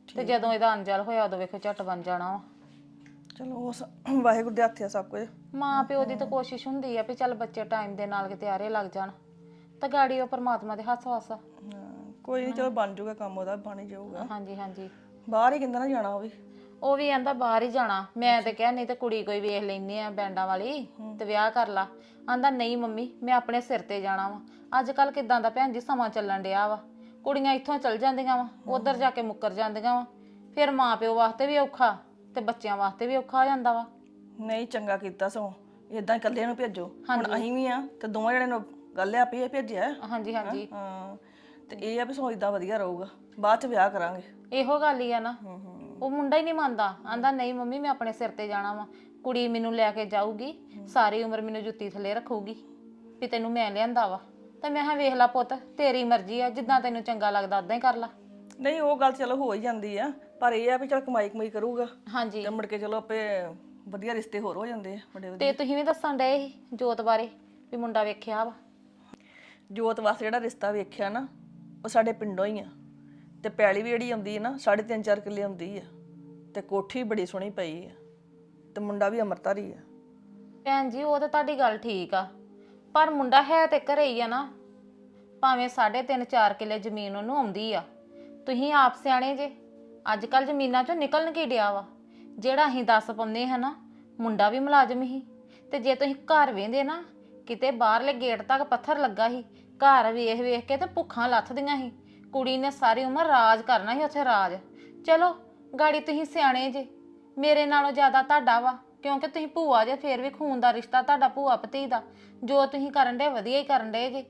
[SPEAKER 1] ਤੇ ਜਦੋਂ ਇਹਦਾ ਅੰਜਲ ਹੋਇਆ ਉਦੋਂ ਵੇਖੋ ਝੱਟ ਬਣ ਜਾਣਾ ਵਾ।
[SPEAKER 5] ਚਲੋ ਉਸ ਵਾਹਿਗੁਰੂ ਦੇ ਹੱਥ ਆ ਸਭ ਕੁਝ।
[SPEAKER 1] ਮਾਂ ਪਿਓ ਦੀ ਤਾਂ ਕੋਸ਼ਿਸ਼ ਹੁੰਦੀ ਆ ਵੀ ਚੱਲ ਬੱਚੇ ਟਾਈਮ ਦੇ ਨਾਲ ਕਿਤੇ ਆਰੇ ਲੱਗ ਜਾਣ। ਤਾਂ ਗਾੜੀ ਉਹ ਪਰਮਾਤਮਾ ਦੇ ਹੱਥ ਵਸ।
[SPEAKER 5] ਹਾਂ, ਕੋਈ ਨਹੀਂ ਚਲੋ ਬਣ ਜਾਊਗਾ ਕੰਮ ਉਹਦਾ ਬਣ ਹੀ ਜਾਊਗਾ।
[SPEAKER 1] ਹਾਂਜੀ ਹਾਂਜੀ।
[SPEAKER 5] ਬਾਹਰ ਹੀ ਕਹਿੰਦਾ ਨਾ ਜਾਣਾ ਉਹ ਵੀ।
[SPEAKER 1] ਉਹ ਵੀ ਆਂਦਾ ਬਾਹਰ ਹੀ ਜਾਣਾ। ਮੈਂ ਤੇ ਕਿਹਾ ਨਹੀਂ ਤੇ ਕੁੜੀ ਕੋਈ ਵੇਖ ਲੈਨੇ ਆ ਬੈਂਡਾਂ ਵਾਲੀ ਤੇ ਵਿਆਹ ਕਰ ਲਾ। ਆਂਦਾ ਨਹੀਂ ਮੰਮੀ ਮੈਂ ਆਪਣੇ ਸਿਰ ਤੇ ਜਾਣਾ ਵਾ। ਅੱਜ ਕੱਲ ਕਿਦਾਂ ਦਾ ਭੈਣ ਜੀ ਸਮਾਂ ਚੱਲਣ ਡਿਆ ਵਾ। ਕੁੜੀਆਂ ਇੱਥੋਂ ਚੱਲ ਜਾਂਦੀਆਂ ਵਾ ਉਧਰ ਜਾ ਕੇ ਮੁੱਕਰ ਜਾਂਦੀਆਂ ਵਾ। ਫਿਰ ਮਾਂ ਪਿਓ ਵਾਸਤੇ ਵੀ ਔਖਾ ਤੇ ਬੱਚਿਆਂ ਵਾਸਤੇ ਵੀ ਔਖਾ ਹੋ ਜਾਂਦਾ ਵਾ।
[SPEAKER 5] ਨਹੀਂ ਚੰਗਾ ਕੀਤਾ ਸੋ ਇਦਾਂ ਇਕੱਲੇ ਨੂੰ ਭੇਜੋ। ਹੁਣ ਅਸੀਂ ਵੀ ਆ ਤੇ ਦੋਵਾਂ ਜਣੇ ਨੂੰ ਗੱਲ ਆਪੇ ਇਹ ਭੇਜਿਆ
[SPEAKER 1] ਹਾਂਜੀ ਹਾਂਜੀ।
[SPEAKER 5] ਹਾਂ। ਤੇ ਇਹ ਆ ਵੀ ਸੋ ਇਦਾਂ ਵਧੀਆ ਰਹੂਗਾ। ਬਾਅਦ ਚ ਵਿਆਹ ਕਰਾਂਗੇ।
[SPEAKER 1] ਇਹੋ ਗੱਲ ਹੀ ਆ ਨਾ। ਉਹ ਮੁੰਡਾ ਹੀ ਨਹੀਂ ਮੰਨਦਾ। ਆਂਦਾ ਨਹੀਂ ਮੰਮੀ ਮੈਂ ਆਪਣੇ ਸਿਰ ਤੇ ਜਾਣਾ ਵਾ। ਕੁੜੀ ਮੈਨੂੰ ਲੈ ਕੇ ਜਾਊਗੀ। ਸਾਰੀ ਉਮਰ ਮੈਨੂੰ ਜੁੱਤੀ ਥੱਲੇ ਰੱਖੂਗੀ। ਵੀ ਤੈਨੂੰ ਮੈਂ ਲਿਆਂਦਾ ਵਾ। ਤੇ ਮੈਂ ਕਿਹਾ ਵੇਖ ਲੈ ਪੁੱਤ ਤੇਰੀ ਮਰਜ਼ੀ ਆ। ਜਿੱਦਾਂ ਤੈਨੂੰ ਚੰਗਾ ਲੱਗਦਾ ਉਦਾਂ ਹੀ ਕਰ ਲੈ।
[SPEAKER 5] ਨਹੀਂ ਉਹ ਗੱਲ ਚਲੋ ਹੋ ਹੀ ਜਾਂਦੀ ਆ। ਪਰ ਇਹ ਆ ਵੀ ਚਲ ਕਮਾਈ ਕਮਾਈ ਕਰੂਗਾ।
[SPEAKER 1] ਹਾਂਜੀ।
[SPEAKER 5] ਤੇ ਮੁੜ ਕੇ ਚਲੋ ਆਪੇ ਵਧੀਆ ਰਿਸ਼ਤੇ ਹੋਰ ਹੋ ਜਾਂਦੇ ਆ ਬੜੇ ਵਧੀਆ
[SPEAKER 1] ਤੇ ਤੁਸੀਂ ਵੀ ਦੱਸਣ ਡਏ ਸੀ ਜੋਤ ਬਾਰੇ ਵੀ ਮੁੰਡਾ ਵੇਖਿਆ ਵਾ?
[SPEAKER 5] ਜੋਤ ਵਾਸਤੇ ਜਿਹੜਾ ਰਿਸ਼ਤਾ ਵੇਖਿਆ ਨਾ, ਉਹ ਸਾਡੇ ਪਿੰਡੋਂ ਹੀ ਆ। ਤੇ ਪੈਲੀ ਵੀ ਜਿਹੜੀ ਆਉਂਦੀ ਹੈ ਨਾ 3.5 4 ਕਿੱਲੇ ਆਉਂਦੀ ਆ। ਤੇ ਕੋਠੀ ਬੜੀ ਸੋਹਣੀ ਪਈ ਆ। ਤੇ ਮੁੰਡਾ ਵੀ ਅਮਰਤਾਰੀ ਆ।
[SPEAKER 1] ਭੈਣ ਜੀ, ਉਹ ਤਾਂ ਤੁਹਾਡੀ ਗੱਲ ਠੀਕ ਆ। ਪਰ ਮੁੰਡਾ ਹੈ ਤੇ ਘਰੇ ਹੀ ਆ ਨਾ। ਭਾਵੇਂ 3.5 4 ਕਿੱਲੇ ਜ਼ਮੀਨ ਉਹਨੂੰ ਆਉਂਦੀ ਆ। ਤੁਸੀਂ ਆਪ ਸਿਆਣੇ ਜੇ। ਅੱਜ ਕੱਲ ਜ਼ਮੀਨਾਂ ਚੋਂ ਨਿਕਲਣ ਕੀ ਡਿਆ ਵਾ? ਜਿਹੜਾ ਅਸੀਂ ਦੱਸ ਪਾਉਂਦੇ ਹਾਂ ਨਾ, ਮੁੰਡਾ ਵੀ ਮੁਲਾਜ਼ਮ ਹੀ। ਤੇ ਜੇ ਤੁਸੀਂ ਘਰ ਵੇਂਦੇ ਨਾ ਕਿਤੇ ਬਾਹਰਲੇ ਗੇਟ ਤੱਕ ਪੱਥਰ ਲੱਗਾ ਸੀ, ਘਰ ਵੇਖ ਵੇਖ ਕੇ ਤੇ ਭੁੱਖਾਂ ਲੱਥਦੀਆਂ ਸੀ। ਕੁੜੀ ਨੇ ਸਾਰੀ ਉਮਰ ਰਾਜ ਕਰਨਾ ਸੀ ਉੱਥੇ ਰਾਜ। ਚਲੋ, ਗਾੜੀ ਤੁਸੀਂ ਸਿਆਣੇ ਜੇ, ਮੇਰੇ ਨਾਲੋਂ ਜ਼ਿਆਦਾ ਤੁਹਾਡਾ ਵਾ, ਕਿਉਂਕਿ ਤੁਸੀਂ ਭੂਆ ਜੇ, ਫੇਰ ਵੀ ਖੂਨ ਦਾ ਰਿਸ਼ਤਾ ਤੁਹਾਡਾ ਭੂਆ ਭਤੀ ਦਾ, ਜੋ ਤੁਸੀਂ ਕਰਨ ਦੇ ਵਧੀਆ ਹੀ ਕਰਨ ਦੇ ਜੇ।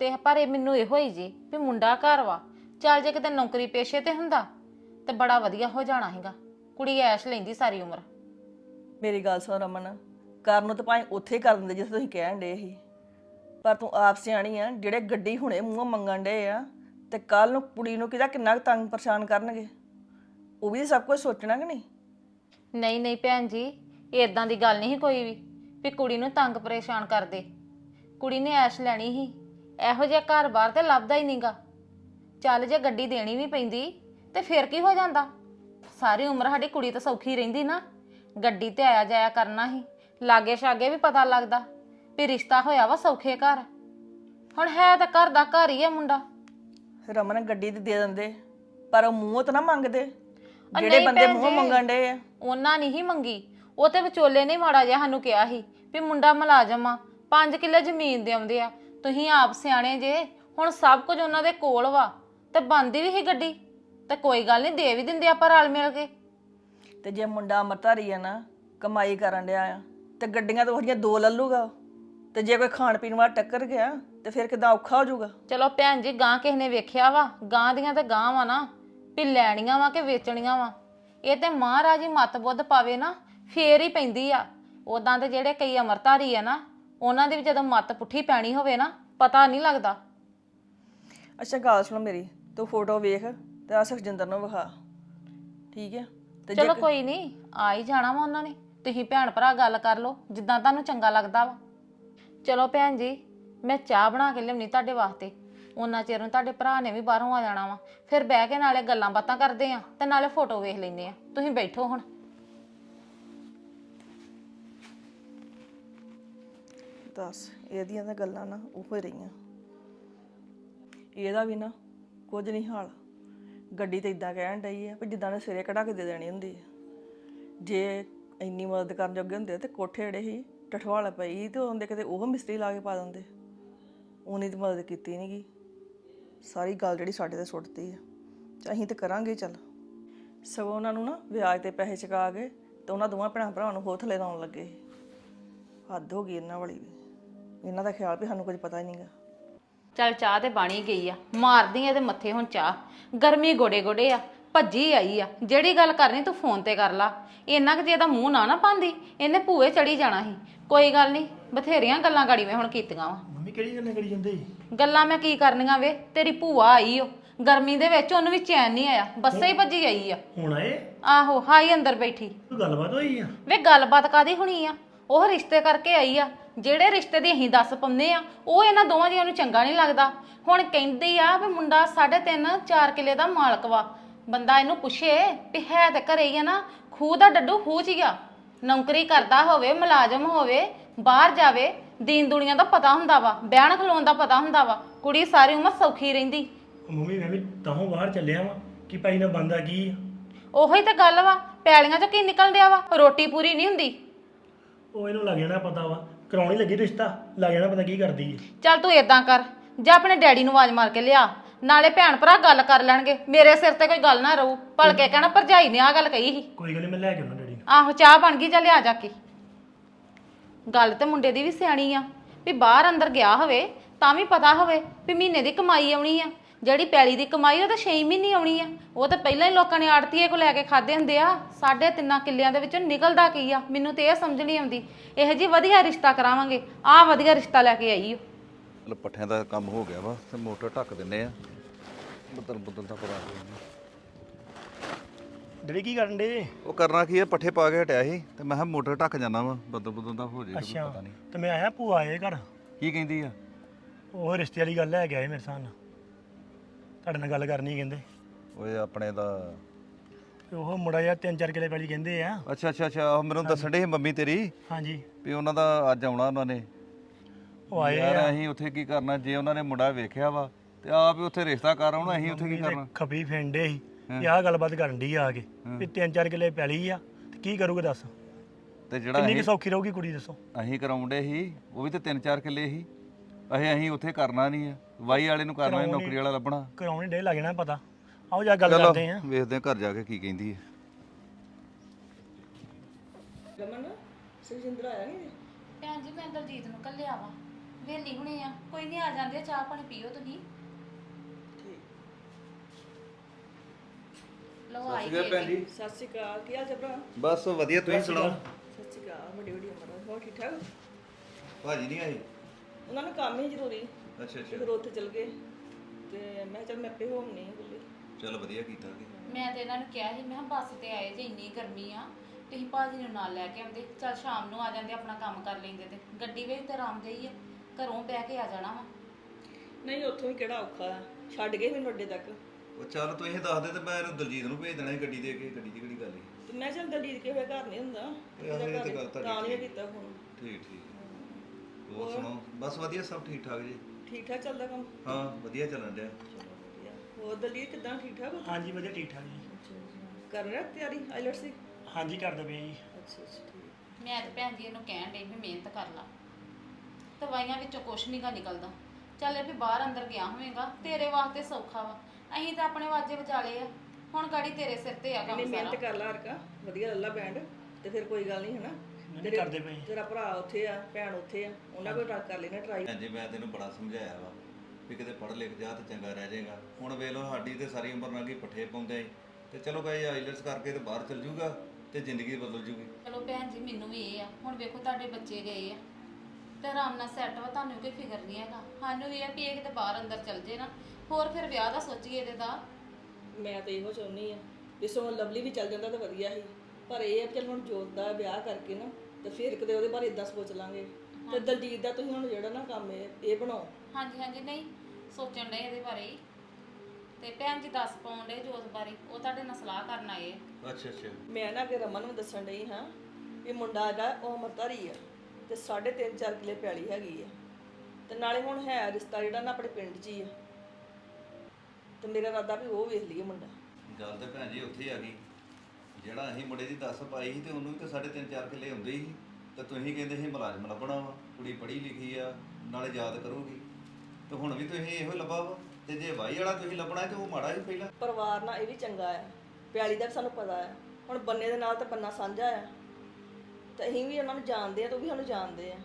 [SPEAKER 1] ਤੇ ਪਰ ਇਹ ਮੈਨੂੰ ਇਹੋ ਹੀ ਜੀ ਵੀ ਮੁੰਡਾ ਘਰ ਵਾ, ਚੱਲ ਜੇ ਕਿਤੇ ਨੌਕਰੀ ਪੇਸ਼ੇ ਤੇ ਹੁੰਦਾ, ਤੇ ਬੜਾ ਵਧੀਆ ਹੋ ਜਾਣਾ ਹੈਗਾ ਕੁੜੀ ਐਸ਼ ਲੈਂਦੀ ਸਾਰੀ ਉਮਰ।
[SPEAKER 5] ਮੇਰੀ ਗੱਲ ਸੁਣ ਰਮਨ ਕਰਨ ਨੂੰ ਤਾਂ ਭਾਵੇਂ ਉੱਥੇ ਹੀ ਕਰ ਦਿੰਦੇ ਜਿੱਥੇ ਤੁਸੀਂ ਕਹਿਣ ਡੇ ਸੀ। ਪਰ ਤੂੰ ਆਪ ਸਿਆਣੀ ਆ, ਜਿਹੜੇ ਗੱਡੀ ਹੁਣੇ ਮੂੰਹੋਂ ਮੰਗਣ ਡੇ ਆ, ਤੇ ਕੱਲ ਨੂੰ ਕੁੜੀ ਨੂੰ ਕਿਹਦਾ ਕਿੰਨਾ ਕੁ ਤੰਗ ਪਰੇਸ਼ਾਨ ਕਰਨਗੇ? ਉਹ ਵੀ ਸਭ ਕੁਝ ਸੋਚਣਾ ਕਿ ਨਹੀਂ?
[SPEAKER 1] ਨਹੀਂ ਨਹੀਂ ਭੈਣ ਜੀ ਇਦਾਂ ਦੀ ਗੱਲ ਨਹੀਂ ਕੋਈ ਵੀ ਵੀ ਕੁੜੀ ਨੂੰ ਤੰਗ ਪਰੇਸ਼ਾਨ ਕਰਦੇ। ਕੁੜੀ ਨੇ ਐਸ਼ ਲੈਣੀ ਸੀ, ਇਹੋ ਜਿਹਾ ਘਰ-ਬਾਰ ਤੇ ਲੱਭਦਾ ਹੀ ਨਹੀਂਗਾ ਚੱਲ ਜੇ ਗੱਡੀ ਦੇਣੀ ਵੀ ਪੈਂਦੀ, ਤੇ ਫਿਰ ਕੀ ਹੋ ਜਾਂਦਾ? ਸਾਰੀ ਉਮਰ ਸਾਡੀ ਕੁੜੀ ਤਾਂ ਸੌਖੀ ਰਹਿੰਦੀ ਨਾ, ਗੱਡੀ ਤੇ ਆਇਆ ਜਾਇਆ ਕਰਨਾ ਸੀ। ਲਾਗੇ ਛਾਗੇ ਵੀ ਪਤਾ ਲੱਗਦਾ ਵੀ ਰਿਸ਼ਤਾ ਹੋਇਆ ਵਾ ਸੌਖੇ ਘਰ। ਹੁਣ ਹੈ ਤਾਂ ਘਰ ਦਾ ਘਰ ਹੀ ਆ ਮੁੰਡਾ।
[SPEAKER 5] ਰਮਨ ਗੱਡੀ ਤੇ ਦੇ ਦਿੰਦੇ ਪਰ ਉਹ ਮੂੰਹੋਂ ਤਾਂ ਨਾ ਮੰਗਦੇ। ਜਿਹੜੇ
[SPEAKER 1] ਨਹੀਂ
[SPEAKER 5] ਬੰਦੇ
[SPEAKER 1] ਭੈਣ
[SPEAKER 5] ਮੂੰਹੋਂ
[SPEAKER 1] ਜੀ।
[SPEAKER 5] ਮੰਗਣ ਡੇ ਆ।
[SPEAKER 1] ਉਹਨਾਂ ਨਹੀਂ ਮੰਗੀ। ਉਹ ਤੇ ਵਿਚੋਲੇ ਨੇ ਮਾੜਾ ਜਿਹਾ ਸਾਨੂੰ ਕਿਹਾ ਸੀ ਵੀ ਮੁੰਡਾ ਮੁਲਾਜ਼ਮ ਆ 5 ਕਿੱਲੇ ਜ਼ਮੀਨ ਦੇ ਆਉਂਦੇ ਆ। ਤੁਸੀਂ ਆਪ ਸਿਆਣੇ ਜੇ ਹੁਣ ਸਭ ਕੁਝ ਉਹਨਾਂ ਦੇ ਕੋਲ ਵਾ ਤੇ ਬੰਦੀ ਵੀ ਹੀ ਗੱਡੀ ਤੇ ਕੋਈ ਗੱਲ ਨਹੀਂ ਦੇ ਵੀ ਦਿੰਦੇ ਆਪਾਂ ਰਲ ਮਿਲ ਕੇ।
[SPEAKER 5] ਤੇ ਜੇ ਮੁੰਡਾ ਅਮਰਤਾਰੀ ਆ ਨਾ ਕਮਾਈ ਕਰਨ ਡਿਆ ਆ। ਤੇ ਗੱਡੀਆਂ ਤਾਂ ਉਹਦੀਆਂ ਦੋ ਲੱਲੂਗਾ ਉਹ। ਤੇ ਜੇ ਕੋਈ ਖਾਣ ਪੀਣ ਵਾਲਾ ਟੱਕਰ ਗਿਆ ਤੇ ਫਿਰ ਕਿਦਾਂ ਔਖਾ ਹੋ ਜਾਊਗਾ?
[SPEAKER 1] ਚਲੋ ਭੈਣ ਜੀ ਗਾਂ ਕਿਸ ਨੇ ਵੇਖਿਆ ਵਾ ਗਾਂ ਦੀਆਂ ਤੇ ਗਾਂ ਵਾ ਨਾ ਵੀ ਲੈਣੀਆਂ ਵਾ ਕਿ ਵੇਚਣੀਆਂ ਵਾ। ਇਹ ਤੇ ਮਹਾਰਾਜ ਹੀ ਮਤ ਬੁੱਧ ਪਾਵੇ ਨਾ ਫੇਰ ਹੀ ਪੈਂਦੀ ਆ। ਉਦਾਂ ਤੇ ਜਿਹੜੇ ਕਈ ਅਮਰਤਾਰੀ ਆ ਨਾ ਉਹਨਾਂ ਦੀ ਵੀ ਜਦੋਂ ਮਤ ਪੁੱਠੀ ਪੈਣੀ ਹੋਵੇ ਨਾ ਪਤਾ ਨਹੀਂ ਲੱਗਦਾ।
[SPEAKER 5] ਅੱਛਾ ਗੱਲ ਸੁਣ ਮੇਰੀ ਤੂੰ ਫੋਟੋ ਵੇਖ ਤੇ ਆ ਸੁਖਜਿੰਦਰ ਨੂੰ ਵਿਖਾ। ਠੀਕ ਹੈ ਤੇ ਜੇ
[SPEAKER 1] ਚਲੋ ਕੋਈ ਨਹੀਂ ਆ ਹੀ ਜਾਣਾ ਵਾ ਉਹਨਾਂ ਨੇ। ਤੁਸੀਂ ਭੈਣ ਭਰਾ ਗੱਲ ਕਰ ਲਓ ਜਿੱਦਾਂ ਤੁਹਾਨੂੰ ਚੰਗਾ ਲੱਗਦਾ ਵਾ। ਚਲੋ ਭੈਣ ਜੀ ਮੈਂ ਚਾਹ ਬਣਾ ਕੇ ਲਿਆਉਣੀ ਤੁਹਾਡੇ ਵਾਸਤੇ। ਉਹਨਾਂ ਚਿਰ ਨੂੰ ਤੁਹਾਡੇ ਭਰਾ ਨੇ ਵੀ ਬਾਹਰੋਂ ਆ ਜਾਣਾ ਵਾ। ਫਿਰ ਬਹਿ ਕੇ ਨਾਲੇ ਗੱਲਾਂ ਬਾਤਾਂ ਕਰਦੇ ਆ ਤੇ ਨਾਲੇ ਫੋਟੋ ਵੇਖ ਲੈਂਦੇ ਆ। ਤੁਸੀਂ ਬੈਠੋ ਹੁਣ।
[SPEAKER 5] ਦੱਸ ਇਹਦੀਆਂ ਤਾਂ ਗੱਲਾਂ ਨਾ ਉਹੋ ਹੀ ਰਹੀਆਂ। ਇਹਦਾ ਵੀ ਨਾ ਕੁਝ ਨਹੀਂ ਹਾਲ। ਗੱਡੀ ਤੇ ਇਦਾਂ ਕਹਿਣ ਡਈ ਆ ਵੀ ਜਿੱਦਾਂ ਨੇ ਸਿਰੇ ਕਢਾ ਕੇ ਦੇ ਦੇਣੀ ਹੁੰਦੀ ਆ। ਜੇ ਇੰਨੀ ਮਦਦ ਕਰਨ ਜੋਗੇ ਹੁੰਦੇ ਤੇ ਕੋਠੇ ਜਿਹੜੇ ਸੀ, ਟਠਵਾਲ ਪਈ ਤੇ ਉਹਦੇ ਕਿਤੇ ਉਹ ਮਿਸਤਰੀ ਲਾ ਕੇ ਪਾ ਦਿੰਦੇ। ਉਹਨੇ ਤਾਂ ਮਦਦ ਕੀਤੀ ਨਹੀਂਗੀ ਸਾਰੀ ਗੱਲ ਜਿਹੜੀ ਸਾਡੇ ਤੇ ਸੁੱਟਦੀ ਆ। ਅਸੀਂ ਤੇ ਕਰਾਂਗੇ, ਚੱਲ। ਸਗੋਂ ਉਹਨਾਂ ਨੂੰ ਨਾ ਵਿਆਜ ਤੇ ਪੈਸੇ ਚੁਕਾ ਕੇ ਤੇ ਉਹਨਾਂ ਦੋਵਾਂ ਭੈਣਾਂ ਭਰਾਵਾਂ ਨੂੰ ਹੋਰ ਥੱਲੇ ਲਾਉਣ ਲੱਗੇ ਸੀ। ਹੱਦ ਹੋ ਗਈ ਇਹਨਾਂ ਵਾਲੀ ਵੀ। ਇਹਨਾਂ ਦਾ ਖਿਆਲ ਵੀ ਸਾਨੂੰ ਕੁਝ ਪਤਾ ਹੀ ਨਹੀਂਗਾ
[SPEAKER 1] ਚੱਲ ਚਾਹ ਤੇ ਬਣੀ ਗਈ ਆ। ਮਾਰਦੀ ਇਹਦੇ ਮੱਥੇ ਹੁਣ ਚਾਹ। ਗਰਮੀ ਗੋੜੇ ਗੋੜੇ ਆ। ਭੱਜੀ ਆਈ ਆ। ਜਿਹੜੀ ਗੱਲ ਕਰਨੀ ਤੂੰ ਫੋਨ ਤੇ ਕਰ ਲਾ। ਇੰਨਾ ਕਿ ਜੇ ਇਹਦਾ ਮੂੰਹ ਨਾ ਨਾ ਪਾਉਂਦੀ ਇਹਨੇ ਭੂਏ ਚੜੀ ਜਾਣਾ ਸੀ। ਕੋਈ ਗੱਲ ਨਹੀਂ ਬਥੇਰੀਆਂ ਗੱਲਾਂ ਗਾੜੀ ਮੈਂ ਹੁਣ ਕੀਤੀਆਂ ਵਾ।
[SPEAKER 6] ਮੰਮੀ ਕਿਹੜੀ ਗੱਲਾਂ ਕਰੀ ਜਾਂਦੇ?
[SPEAKER 1] ਗੱਲਾਂ ਮੈਂ ਕੀ ਕਰਨੀਆਂ ਵੇ? ਤੇਰੀ ਭੂਆ ਆਈ ਓ। ਗਰਮੀ ਦੇ ਵਿੱਚ ਉਹਨੂੰ ਵੀ ਚੈਨ ਨਹੀਂ ਆਇਆ। ਬੱਸੇ ਹੀ ਭੱਜੀ ਆਈ ਆ।
[SPEAKER 6] ਹੁਣ ਆਏ?
[SPEAKER 1] ਆਹੋ ਹਾਈ ਅੰਦਰ ਬੈਠੀ।
[SPEAKER 6] ਕੋਈ ਗੱਲਬਾਤ ਹੋਈ ਆ?
[SPEAKER 1] ਵੇ ਗੱਲਬਾਤ ਕਾਦੀ ਹੋਣੀ ਆ? ਉਹ ਰਿਸ਼ਤੇ ਕਰਕੇ ਆਈ ਆ। ਜਿਹੜੇ ਰਿਸ਼ਤੇ ਦੀ ਅਸੀਂ ਦੱਸ ਪਾਉਂਦੇ ਆ ਉਹ ਇਹਨਾਂ ਦੋਵਾਂ ਜੀਆਂ ਨੂੰ ਚੰਗਾ ਨਹੀਂ ਲੱਗਦਾ। ਹੁਣ ਕਹਿੰਦੀ ਆ ਵੀ ਮੁੰਡਾ 3.5 4 ਕਿੱਲੇ ਦਾ ਮਾਲਕ ਵਾ। ਬੰਦਾ ਇਹਨੂੰ ਪੁੱਛੇ ਵੀ ਹੈ ਤੇ ਘਰੇ ਹੀ ਆ ਨਾ ਖੂਹ ਦਾ ਡੱਡੂ ਖੂਹ ਚ ਗਿਆ ਨੌਕਰੀ ਕਰਦਾ ਹੋਵੇ ਮੁਲਾਜ਼ਮ ਹੋਵੇ ਬਾਹਰ ਜਾਵੇ ਦੀਨ ਦੁਨੀਆ ਦਾ ਪਤਾ ਹੁੰਦਾ ਵਾ ਬਿਆਨ ਖਲੋਣ ਦਾ ਪਤਾ ਹੁੰਦਾ ਵਾ ਕੁੜੀ ਸਾਰੀ ਉਮਰ ਸੌਖੀ ਰਹਿੰਦੀ।
[SPEAKER 6] ਮੰਮੀ ਮੈਂ ਵੀ ਤਾਹੋਂ ਬਾਹਰ ਚੱਲਿਆ ਵਾਂ ਕਿ ਭਾਈ ਨਾ ਬੰਦਾ ਕੀ ਆ?
[SPEAKER 1] ਉਹੀ ਤਾਂ ਗੱਲ ਵਾ ਪੈਲੀਆਂ ਚੋਂ ਕੀ ਨਿਕਲ ਡਿਆ ਵਾ ਰੋਟੀ ਪੂਰੀ ਨਹੀਂ ਹੁੰਦੀ।
[SPEAKER 6] ਉਹ ਇਹਨੂੰ ਲੱਗ ਜਾਣਾ ਪਤਾ ਵਾ ਕਰਾਉਣੀ ਲੱਗੀ ਰਿਸ਼ਤਾ ਲੱਗ ਜਾਣਾ ਪਤਾ ਕੀ ਕਰਦੀ ਹੈ
[SPEAKER 1] ਚੱਲ ਤੂੰ ਏਦਾਂ ਕਰ ਜਾਂ ਆਪਣੇ ਡੈਡੀ ਨੂੰ ਆਵਾਜ਼ ਮਾਰ ਕੇ ਲਿਆ। ਨਾਲੇ ਭੈਣ ਭਰਾ ਗੱਲ ਕਰ ਲੈਣਗੇ। ਮੇਰੇ ਸਿਰ ਤੇ ਕੋਈ ਗੱਲ ਨਾ ਰਹੂ। ਭਲਕੇ ਕਹਿਣਾ ਭਰਜਾਈ ਨੇ ਆ ਗੱਲ ਕਹੀ ਸੀ।
[SPEAKER 6] ਕੋਈ ਗੱਲ ਨੀ ਮੈਂ ਲੈ ਕੇ ਆਉਣਾ ਡੈਡੀ ਨੂੰ।
[SPEAKER 1] ਆਹੋ ਚਾਹ ਬਣ ਗਈ ਜਾਂ ਲਿਆ ਜਾ ਕੇ? ਗੱਲ ਤੇ ਮੁੰਡੇ ਦੀ ਵੀ ਸਿਆਣੀ ਆ ਵੀ ਬਾਹਰ ਅੰਦਰ ਗਿਆ ਹੋਵੇ ਤਾਂ ਵੀ ਪਤਾ ਹੋਵੇ ਵੀ ਮਹੀਨੇ ਦੀ ਕਮਾਈ ਆਉਣੀ ਆ। ਜਿਹੜੀ ਪੈਲੀ ਦੀ ਕਮਾਈ ਉਹ ਤਾਂ 6 ਮਹੀਨੇ ਆਉਣੀ ਆ। ਉਹ ਤਾਂ ਪਹਿਲਾਂ ਹੀ ਲੋਕਾਂ ਨੇ ਆੜਤੀਏ ਕੋ ਲੈ ਕੇ ਖਾਦੇ ਹੁੰਦੇ ਆ। ਸਾਢੇ ਤਿੰਨਾਂ ਕਿੱਲਿਆਂ ਦੇ ਵਿੱਚੋਂ ਨਿਕਲਦਾ ਕੀ ਆ? ਮੈਨੂੰ ਤੇ ਇਹ ਸਮਝ ਨਹੀਂ ਆਉਂਦੀ। ਇਹੋ ਜੀ ਵਧੀਆ ਰਿਸ਼ਤਾ ਕਰਾਵਾਂਗੇ। ਆਹ ਵਧੀਆ ਰਿਸ਼ਤਾ ਲੈ ਕੇ ਆਈ ਓ।
[SPEAKER 2] ਚਲ ਪੱਠਿਆਂ ਦਾ ਕੰਮ ਹੋ ਗਿਆ ਵਾ ਤੇ ਮੋਟਰ ਢੱਕ ਦਿੰਨੇ ਆ। ਬਦਲ ਬਦਲ ਦਾ ਪਰਾ
[SPEAKER 6] ਡੈਡੀ ਕੀ ਕਰਨ ਦੇ
[SPEAKER 2] ਉਹ ਕਰਨਾ ਕੀ ਹੈ ਪੱਠੇ ਪਾ ਕੇ ਹਟਿਆ ਸੀ ਤੇ ਮੈਂ ਕਿਹਾ ਮੋਟਰ ਢੱਕ ਜਾਣਾ ਵਾ ਬਦਲ ਬਦਲ ਦਾ ਹੋ ਜੇ
[SPEAKER 6] ਅੱਛਾ।
[SPEAKER 2] ਪਤਾ ਨਹੀਂ।
[SPEAKER 6] ਤੇ ਮੈਂ ਆਇਆ ਭੂਆ ਆਏ ਘਰ।
[SPEAKER 2] ਕੀ ਕਹਿੰਦੀ ਆ?
[SPEAKER 6] ਉਹ ਰਿਸ਼ਤੇ ਵਾਲੀ ਗੱਲ ਲੈ ਕੇ ਆਏ ਮੇਰੇ ਸਾਹ ਨਾਲ। ਤੁਹਾਡੇ ਨਾਲ ਗੱਲ ਕਰਨੀ ਕਹਿੰਦੇ।
[SPEAKER 2] ਓਏ ਆਪਣੇ ਦਾ।
[SPEAKER 6] ਤੇ ਉਹ ਮੁੰਡਾ ਜਿਹਾ ਤਿੰਨ ਚਾਰ ਕਿਲੇ ਪਹਿਲੀ ਕਹਿੰਦੇ ਆ।
[SPEAKER 2] ਅੱਛਾ ਅੱਛਾ ਅੱਛਾ ਉਹ ਮੈਨੂੰ ਦੱਸਣ ਦੇ ਮੰਮੀ ਤੇਰੀ
[SPEAKER 6] ਹਾਂਜੀ।
[SPEAKER 2] ਵੀ ਉਹਨਾਂ ਦਾ ਅੱਜ ਆਉਣਾ ਉਹਨਾਂ ਨੇ।
[SPEAKER 6] ਉਹ ਆਏ
[SPEAKER 2] ਯਾਰ
[SPEAKER 6] ਆ।
[SPEAKER 2] ਅਸੀਂ ਉੱਥੇ ਕੀ ਕਰਨਾ? ਜੇ ਉਹਨਾਂ ਨੇ ਮੁੰਡਾ ਵੇਖਿਆ ਵਾ ਤੇ ਆਪ ਹੀ ਉੱਥੇ ਰਿਸ਼ਤਾ ਕਰ ਆਉਣਾ ਅਸੀਂ ਉੱਥੇ ਕੀ ਕਰਨਾ?
[SPEAKER 6] ਖਪੀ ਫੈਂਡੇ ਸੀ। ਵੀ ਆਹ ਗੱਲਬਾਤ ਕਰਨ ਦੀ ਆ ਕੇ ਵੀ ਤਿੰਨ ਚਾਰ ਕਿਲੇ ਪੈਲੀ ਆ ਤੇ ਕੀ ਕਰੂਗੇ ਦੱਸ?
[SPEAKER 2] ਤੇ ਜਿਹੜਾ
[SPEAKER 6] ਕਿੰਨੀ ਕੁ ਸੌਖੀ ਰਹੂਗੀ ਕੁੜੀ ਦੱਸੋ?
[SPEAKER 2] ਅਸੀਂ ਕਰਾਉਂਦੇ ਸੀ ਉਹ ਵੀ ਤੇ ਤਿੰਨ ਚਾਰ ਕਿੱਲੇ ਸੀ। ਅਸੀਂ ਅਸੀਂ ਉੱਥੇ ਕਰਨਾ ਨਹੀਂ ਆ। ਵਾਈ ਵਾਲੇ ਨੂੰ ਕਰਨਾ ਨੀ, ਨੌਕਰੀ ਵਾਲਾ ਲੱਭਣਾ।
[SPEAKER 6] ਕਰਾਉਣੀ ਡੇ ਲੱਗ ਜਾਣਾ ਪਤਾ। ਆਓ ਜਾ ਗੱਲ ਕਰਦੇ ਆ।
[SPEAKER 2] ਵੇਖਦੇ ਆ ਘਰ ਜਾ ਕੇ ਕੀ ਕਹਿੰਦੀ ਹੈ
[SPEAKER 5] ਰਮਨ ਸੁਖਜਿੰਦਰ ਆਇਆ ਨਹੀਂ
[SPEAKER 1] ਭੈਣ ਜੀ ਮੈਂ ਦਲਜੀਤ ਨੂੰ ਕੱਲਿਆ ਵਾ। ਵੇਲੀ ਹੁਣੇ ਆ। ਕੋਈ ਨਹੀਂ ਆ ਜਾਂਦੇ ਆ, ਚਾਹ ਪਾਣੀ ਪੀਓ ਤੁਸੀਂ।
[SPEAKER 5] ਠੀਕ
[SPEAKER 1] ਲਓ ਆਈ
[SPEAKER 2] ਸਤਿ ਭੈਣ ਜੀ।
[SPEAKER 5] ਸਤਿ ਸ਼੍ਰੀ ਅਕਾਲ ਕੀ ਹਾਲ ਚਾਲ ਭਰਾ?
[SPEAKER 2] ਬਸ ਵਧੀਆ ਤੁਸੀਂ ਸੁਣਾਓ?
[SPEAKER 5] ਸਤਿ ਸ਼੍ਰੀ ਅਕਾਲ ਵੱਡੀ ਵੱਡੀ ਉਮਰ ਹੋਰ ਠੀਕ ਠਾਕ?
[SPEAKER 2] ਭਾਜੀ ਨਹੀਂ ਆਏ?
[SPEAKER 5] ਉਹਨਾਂ ਨੂੰ ਕੰਮ ਹੀ ਜ਼ਰੂਰੀ।
[SPEAKER 2] ਅੱਛਾ
[SPEAKER 5] ਤੇ ਫਿਰ ਉੱਥੇ ਚਲ ਗਏ ਤੇ ਮੈਂ ਕਿਹਾ ਚੱਲ ਮੈਂ ਆਪੇ ਹੋਮ ਨਹੀਂ ਬੁੱਲੇ
[SPEAKER 2] ਚਲ ਵਧੀਆ ਕੀਤਾ ਕਿ।
[SPEAKER 1] ਮੈਂ ਤੇ ਇਹਨਾਂ ਨੂੰ ਕਿਹਾ ਸੀ ਮੈਂ ਕਿਹਾ ਬੱਸ ਤੇ ਆਏ ਜੇ ਇੰਨੀ ਗਰਮੀ ਆ ਤੁਸੀਂ ਭਾਜੀ ਨੂੰ ਨਾਲ ਲੈ ਕੇ ਆਉਂਦੇ। ਚਲ ਸ਼ਾਮ ਨੂੰ ਆ ਜਾਂਦੇ ਆਪਣਾ ਕੰਮ ਕਰ ਲੈਂਦੇ ਤੇ। ਗੱਡੀ ਵਿੱਚ ਤੇ ਆਰਾਮ ਦੇਈ ਆ। ਘਰੋਂ ਬਹਿ ਕੇ ਆ ਜਾਣਾ ਵਾ।
[SPEAKER 5] ਨਹੀਂ ਉੱਥੋਂ ਹੀ ਕਿਹੜਾ ਔਖਾ ਆ। ਛੱਡ ਗਏ ਮੈਨੂੰ ਅੱਡੇ ਤੱਕ।
[SPEAKER 2] ਉਹ ਚੱਲ ਤੂੰ ਇਹ ਦੱਸ ਦੇ ਤੇ ਮੈਂ ਇਹਨੂੰ ਦਲਜੀਤ ਨੂੰ ਭੇਜ ਦੇਣਾ ਸੀ ਗੱਡੀ ਦੇ ਕੇ ਗੱਡੀ ਦੀ ਕਿਹੜੀ ਗੱਲ ਹੈ
[SPEAKER 5] ਤੇ ਮੈਂ ਚੱਲ ਦਲੀਲ ਕੇ ਹੋਏ ਘਰ ਨਹੀਂ ਹੁੰਦਾ।
[SPEAKER 2] ਇਹ ਆਹੋ ਇਹ ਤੇ ਗੱਲ ਤੁਹਾਡੀ
[SPEAKER 5] ਤਾਂ ਨਹੀਂ ਕੀਤਾ ਫੋਨ।
[SPEAKER 2] ਠੀਕ ਠੀਕ। ਹੋਰ ਸੁਣਾਓ? ਬਸ ਵਧੀਆ ਸਭ ਠੀਕ ਠਾਕ ਜੀ?
[SPEAKER 5] ਠੀਕ ਠਾਕ ਚੱਲਦਾ ਕੰਮ?
[SPEAKER 2] ਹਾਂ ਵਧੀਆ ਚੱਲਣ ਡਿਆ।
[SPEAKER 5] ਚਲੋ ਵਧੀਆ। ਹੋਰ ਦਲੀਲ ਕਿਦਾਂ ਠੀਕ ਠਾਕ ਹੋ?
[SPEAKER 6] ਹਾਂਜੀ ਵਧੀਆ ਠੀਕ ਠਾਕ ਜੀ।
[SPEAKER 5] ਕਰ ਰਿਹਾ ਤਿਆਰੀ ਆਈਲਟਸ ਦੀ?
[SPEAKER 6] ਹਾਂਜੀ ਕਰਦੇ ਪਏ ਜੀ।
[SPEAKER 5] ਅੱਛਾ ਅੱਛਾ ਠੀਕ।
[SPEAKER 1] ਮੈਂ ਤੇ ਭੈਣ ਜੀ ਇਹਨੂੰ ਕਹਿਣ ਡਈ ਵੀ ਮਿਹਨਤ ਕਰ ਲਾ। ਦਵਾਈਆਂ ਵਿੱਚੋਂ ਕੁਛ ਨਹੀਂਗਾ ਨਿਕਲਦਾ। ਚੱਲ ਇਹ ਵੀ ਬਾਹਰ ਅੰਦਰ ਗਿਆ ਹੋਵੇਗਾ ਤੇਰੇ ਵਾਸਤੇ ਸੌਖਾ ਵਾ। ਅਸੀਂ ਤਾਂ ਆਪਣੇ ਵਾਜੇ ਵਜਾਲੇ ਆ। ਹੁਣ ਗਾੜੀ ਤੇਰੇ ਸਿਰ ਤੇ ਆ
[SPEAKER 5] ਨਹੀਂ
[SPEAKER 1] ਕੰਮ
[SPEAKER 5] ਮਿਹਨਤ
[SPEAKER 1] ਸਾਰਾ।
[SPEAKER 5] ਕਰ ਲਾ ਹਰਕਾ ਵਧੀਆ ਲੱਲਾ ਬੈਂਡ ਤੇ ਫਿਰ ਕੋਈ ਗੱਲ ਨਹੀਂ ਹਨਾ?
[SPEAKER 6] ਨਹੀਂ ਕਰਦੇ ਪਏ।
[SPEAKER 5] ਤੇਰਾ ਭਰਾ ਉੱਥੇ ਆ ਭੈਣ ਉੱਥੇ ਆ ਉਹਨਾਂ ਕੋਲ ਟੱਕ ਕਰ ਲੈਣਾ ਟਰਾਈ
[SPEAKER 2] ਹਾਂਜੀ ਮੈਂ ਤੈਨੂੰ ਬੜਾ ਸਮਝਾਇਆ ਵਾ ਵੀ ਕਿਤੇ ਪੜ੍ਹ ਲਿਖ ਜਾ ਤੇ ਚੰਗਾ ਰਹਿ ਜਾਏਗਾ। ਹੁਣ ਵੇਖ ਲਓ ਸਾਡੀ ਤੇ ਸਾਰੀ ਉਮਰ ਲੰਘ ਗਈ ਪੱਠੇ ਪਾਉਂਦੇ ਸੀ। ਤੇ ਚਲੋ ਭਾਈ ਆਈਲਟਸ ਕਰਕੇ ਤੇ ਬਾਹਰ ਚਲ ਜੂਗਾ ਤੇ ਜ਼ਿੰਦਗੀ ਬਦਲ ਜੂਗੀ।
[SPEAKER 1] ਚਲੋ ਭੈਣ ਜੀ ਮੈਨੂੰ ਵੀ ਇਹ ਆ। ਹੁਣ ਵੇਖੋ ਤੁਹਾਡੇ ਬੱਚੇ ਗਏ ਆ। ਤੇ ਆਰਾਮ ਨਾਲ ਸੈੱਟ ਵਾ ਤੁਹਾਨੂੰ ਕੋਈ ਫਿਕਰ ਨਹੀਂ ਹੈਗਾ। ਸਾਨੂੰ ਇਹ ਆ ਵੀ ਇਹ ਕਿਤੇ ਬਾਹਰ ਅੰਦਰ ਚੱਲ ਜੇ ਨਾ ਹੋਰ ਫਿਰ ਵਿਆਹ ਦਾ ਸੋਚੀਏ ਇਹਦੇ ਦਾ।
[SPEAKER 5] ਮੈਂ ਤਾਂ ਇਹੋ ਚਾਹੁੰਦੀ ਆ ਵੀ ਸੋ ਲਵਲੀ ਵੀ ਚੱਲ ਜਾਂਦਾ ਤਾਂ ਵਧੀਆ ਸੀ ਪਰ ਇਹ ਆ ਚੱਲ ਹੁਣ ਜੋਤ ਦਾ ਵਿਆਹ ਕਰਕੇ ਨਾ ਤੇ ਫਿਰ ਕਿਤੇ ਉਹਦੇ ਬਾਰੇ ਇਦਾਂ ਸੋਚ ਲਾਂਗੇ। ਤੇ ਦਲਜੀਤ ਦਾ ਤੁਸੀਂ ਹੁਣ ਜਿਹੜਾ ਨਾ ਕੰਮ ਇਹ ਇਹ ਬਣਾਓ।
[SPEAKER 1] ਹਾਂਜੀ ਹਾਂਜੀ ਨਹੀਂ ਸੋਚਣ ਡਏ ਇਹਦੇ ਬਾਰੇ। ਹੀ ਤੇ ਭੈਣ ਜੀ ਦੱਸ ਪਾਉਣ ਡੇ ਜੋਤ ਬਾਰੇ ਉਹ ਤੁਹਾਡੇ ਨਾਲ ਸਲਾਹ ਕਰਨ ਆਏ। ਆ
[SPEAKER 2] ਅੱਛਾ ਅੱਛਾ।
[SPEAKER 5] ਮੈਂ ਨਾ ਕਿ ਰਮਨ ਨੂੰ ਦੱਸਣ ਡਈ ਹਾਂ ਵੀ ਮੁੰਡਾ ਹੈਗਾ ਉਹ ਅਮਰਤਾਰੀ ਆ। ਤੇ 3.5 4 ਕਿਲੇ ਪੈਲੀ ਹੈਗੀ ਆ। ਤੇ ਨਾਲੇ ਹੁਣ ਹੈ ਰਿਸ਼ਤਾ ਜਿਹੜਾ ਨਾ ਆਪਣੇ ਪਿੰਡ 'ਚ ਹੀ ਆ। ਤੇ ਮੇਰਾ ਇਰਾਦਾ ਵੀ ਉਹ ਵੇਖ ਲਈਏ ਮੁੰਡਾ।
[SPEAKER 2] ਗੱਲ ਤਾਂ ਭੈਣ ਜੀ ਉੱਥੇ ਆ ਗਈ। ਜਿਹੜਾ ਅਸੀਂ ਮੁੰਡੇ ਦੀ ਦੱਸ ਪਾਈ ਸੀ ਤੇ ਉਹਨੂੰ ਵੀ ਤਾਂ ਸਾਢੇ ਤਿੰਨ ਚਾਰ ਕਿੱਲੇ ਹੁੰਦੇ ਹੀ। ਤੇ ਤੁਸੀਂ ਕਹਿੰਦੇ ਸੀ ਮੁਲਾਜ਼ਮ ਲੱਭਣਾ ਵਾ ਕੁੜੀ ਪੜ੍ਹੀ ਲਿਖੀ ਆ ਨਾਲੇ ਯਾਦ ਕਰੂਗੀ। ਤੇ ਹੁਣ ਵੀ ਤੁਸੀਂ ਇਹੋ ਲੱਭਾ ਵਾ ਤੇ ਜੇ ਵਾਈ ਵਾਲਾ ਤੁਸੀਂ ਲੱਭਣਾ ਤੇ ਉਹ ਮਾੜਾ ਹੀ ਪਹਿਲਾਂ।
[SPEAKER 5] ਪਰਿਵਾਰ ਨਾਲ ਇਹ ਵੀ ਚੰਗਾ ਆ। ਪਿਆਲੀ ਦਾ ਵੀ ਸਾਨੂੰ ਪਤਾ ਆ। ਹੁਣ ਬੰਨੇ ਦੇ ਨਾਲ ਤਾਂ ਬੰਨਾ ਸਾਂਝਾ ਆ। ਤੇ ਅਸੀਂ ਵੀ ਉਹਨਾਂ ਨੂੰ ਜਾਣਦੇ ਆ, ਤੇ ਉਹ ਵੀ ਸਾਨੂੰ ਜਾਣਦੇ ਆ।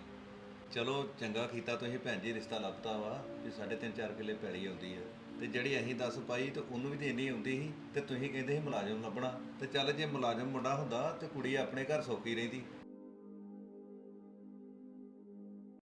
[SPEAKER 2] ਚਲੋ, ਚੰਗਾ ਕੀਤਾ ਤੁਸੀਂ ਭੈਣ ਜੀ, ਰਿਸ਼ਤਾ ਲੱਭਤਾ ਵਾ ਵੀ ਸਾਢੇ ਤਿੰਨ ਚਾਰ ਕਿੱਲੇ ਪੈਲੀ ਆਉਂਦੀ ਆ। ਤੇ ਜਿਹੜੀ ਅਸੀਂ ਦੱਸ ਪਾਈ ਤੇ ਉਹਨੂੰ ਵੀ ਤੇ ਇੰਨੀ ਆਉਂਦੀ ਸੀ, ਤੇ ਤੁਸੀਂ ਕਹਿੰਦੇ ਸੀ ਮੁਲਾਜ਼ਮ ਲੱਭਣਾ। ਤੇ ਚੱਲ ਜੇ ਮੁਲਾਜ਼ਮ ਮੁੰਡਾ ਹੁੰਦਾ ਤੇ ਕੁੜੀ ਆਪਣੇ ਘਰ ਸੌਖੀ ਰਹਿੰਦੀ।